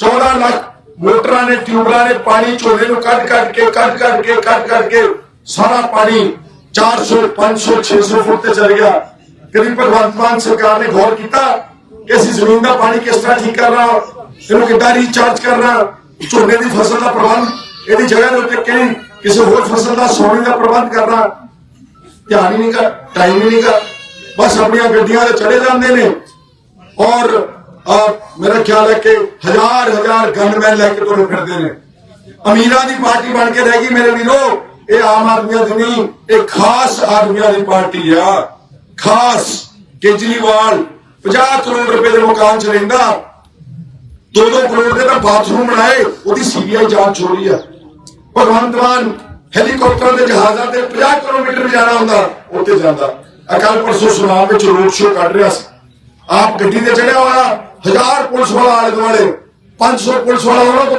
14 ਲੱਖ ਮੋਟਰਾਂ ਨੇ ਟਿਊਬਲਾਂ ਨੇ ਪਾਣੀ ਝੋਲੇ ਨੂੰ ਕੱਢ ਕੱਢ ਕੇ, ਕੱਢ ਕੱਢ ਕੇ, ਕੱਢ ਕੱਢ ਕੇ ਸਾਰਾ ਪਾਣੀ 400 500 600 ਫੁੱਟ ਤੇ ਚੜ ਗਿਆ। ਕਦੀ ਭਗਵੰਤ ਮਾਨ ਸਰਕਾਰ ਨੇ ਗੌਰ ਕੀਤਾ ਕਿ ਅਸੀਂ ਜ਼ਮੀਨ ਦਾ ਪਾਣੀ ਕਿਸ ਤਰ੍ਹਾਂ ਠੀਕ ਕਰਨਾ ਇਹਨੂੰ ਕਿੱਦਾਂ ਰੀਚਾਰਜ ਕਰਨਾ ਝੋਨੇ ਦੀ ਫਸਲ ਦਾ ਪ੍ਰਬੰਧ, ਇਹਦੀ ਜਗ੍ਹਾ ਦੇ ਉੱਤੇ ਕਿਹੜੀ ਕਿਸੇ ਹੋਰ ਫਸਲ ਦਾ ਸੋਨੇ ਦਾ ਪ੍ਰਬੰਧ ਕਰਨਾ ਧਿਆਨ ਹੀ ਨਹੀਂ ਕਰ ਟਾਈਮ ਹੀ ਨਹੀਂ ਕਰ। ਬਸ ਆਪਣੀਆਂ ਗੱਡੀਆਂ ਤੇ ਚੜੇ ਜਾਂਦੇ ਨੇ ਔਰ ਅਹ, ਮੇਰਾ ਖਿਆਲ ਹੈ ਕਿ ਹਜ਼ਾਰ ਹਜ਼ਾਰ ਗਨਮੈਨ ਲੈ ਕੇ ਤੁਰੇ ਫਿਰਦੇ ਨੇ। ਅਮੀਰਾਂ ਦੀ ਪਾਰਟੀ ਬਣ ਕੇ ਰਹਿ ਗਈ ਮੇਰੇ ਵੀਰੋ। ਇਹ ਆਮ ਆਦਮੀਆਂ ਦੀ ਨਹੀਂ ਇਹ ਖਾਸ ਆਦਮੀਆਂ ਦੀ ਪਾਰਟੀ ਆ। ਖਾਸ ਕੇਜਰੀਵਾਲ 50 ਕਰੋੜ ਰੁਪਏ ਦੇ ਮਕਾਨ ਚ ਰਹਿੰਦਾ। 2-2 ਕਰੋੜ ਦੇ ਤਾਂ ਬਾਥਰੂਮ ਬਣਾਏ ਉਹਦੀ ਸੀਬੀਆਈ ਜਾਂਚ ਹੋ ਰਹੀ ਆ। ਭਗਵੰਤ ਮਾਨ ਹੈਲੀਕਾਪਟਰ ਦੇ ਜਹਾਜ਼ਾਂ ਤੇ 50 ਕਿਲੋਮੀਟਰ ਜਾਣਾ ਹੁੰਦਾ ਉੱਥੇ ਜਾਂਦਾ। ਅਕਾਲ ਪਰਸੋਂ ਸੁਨਾਮ ਵਿੱਚ ਰੋਡ ਸ਼ੋਅ ਕੱਢ ਰਿਹਾ ਸੀ। ਆਪ ਗੱਡੀ ਤੇ ਚੜਿਆ ਹੋਇਆ ਹਜ਼ਾਰ ਪੁਲਿਸ ਵਾਲਾ ਆਲੇ ਦੁਆਲੇ 500 ਪੁਲਿਸ ਵਾਲਾ ਉਹਨਾਂ ਤੋਂ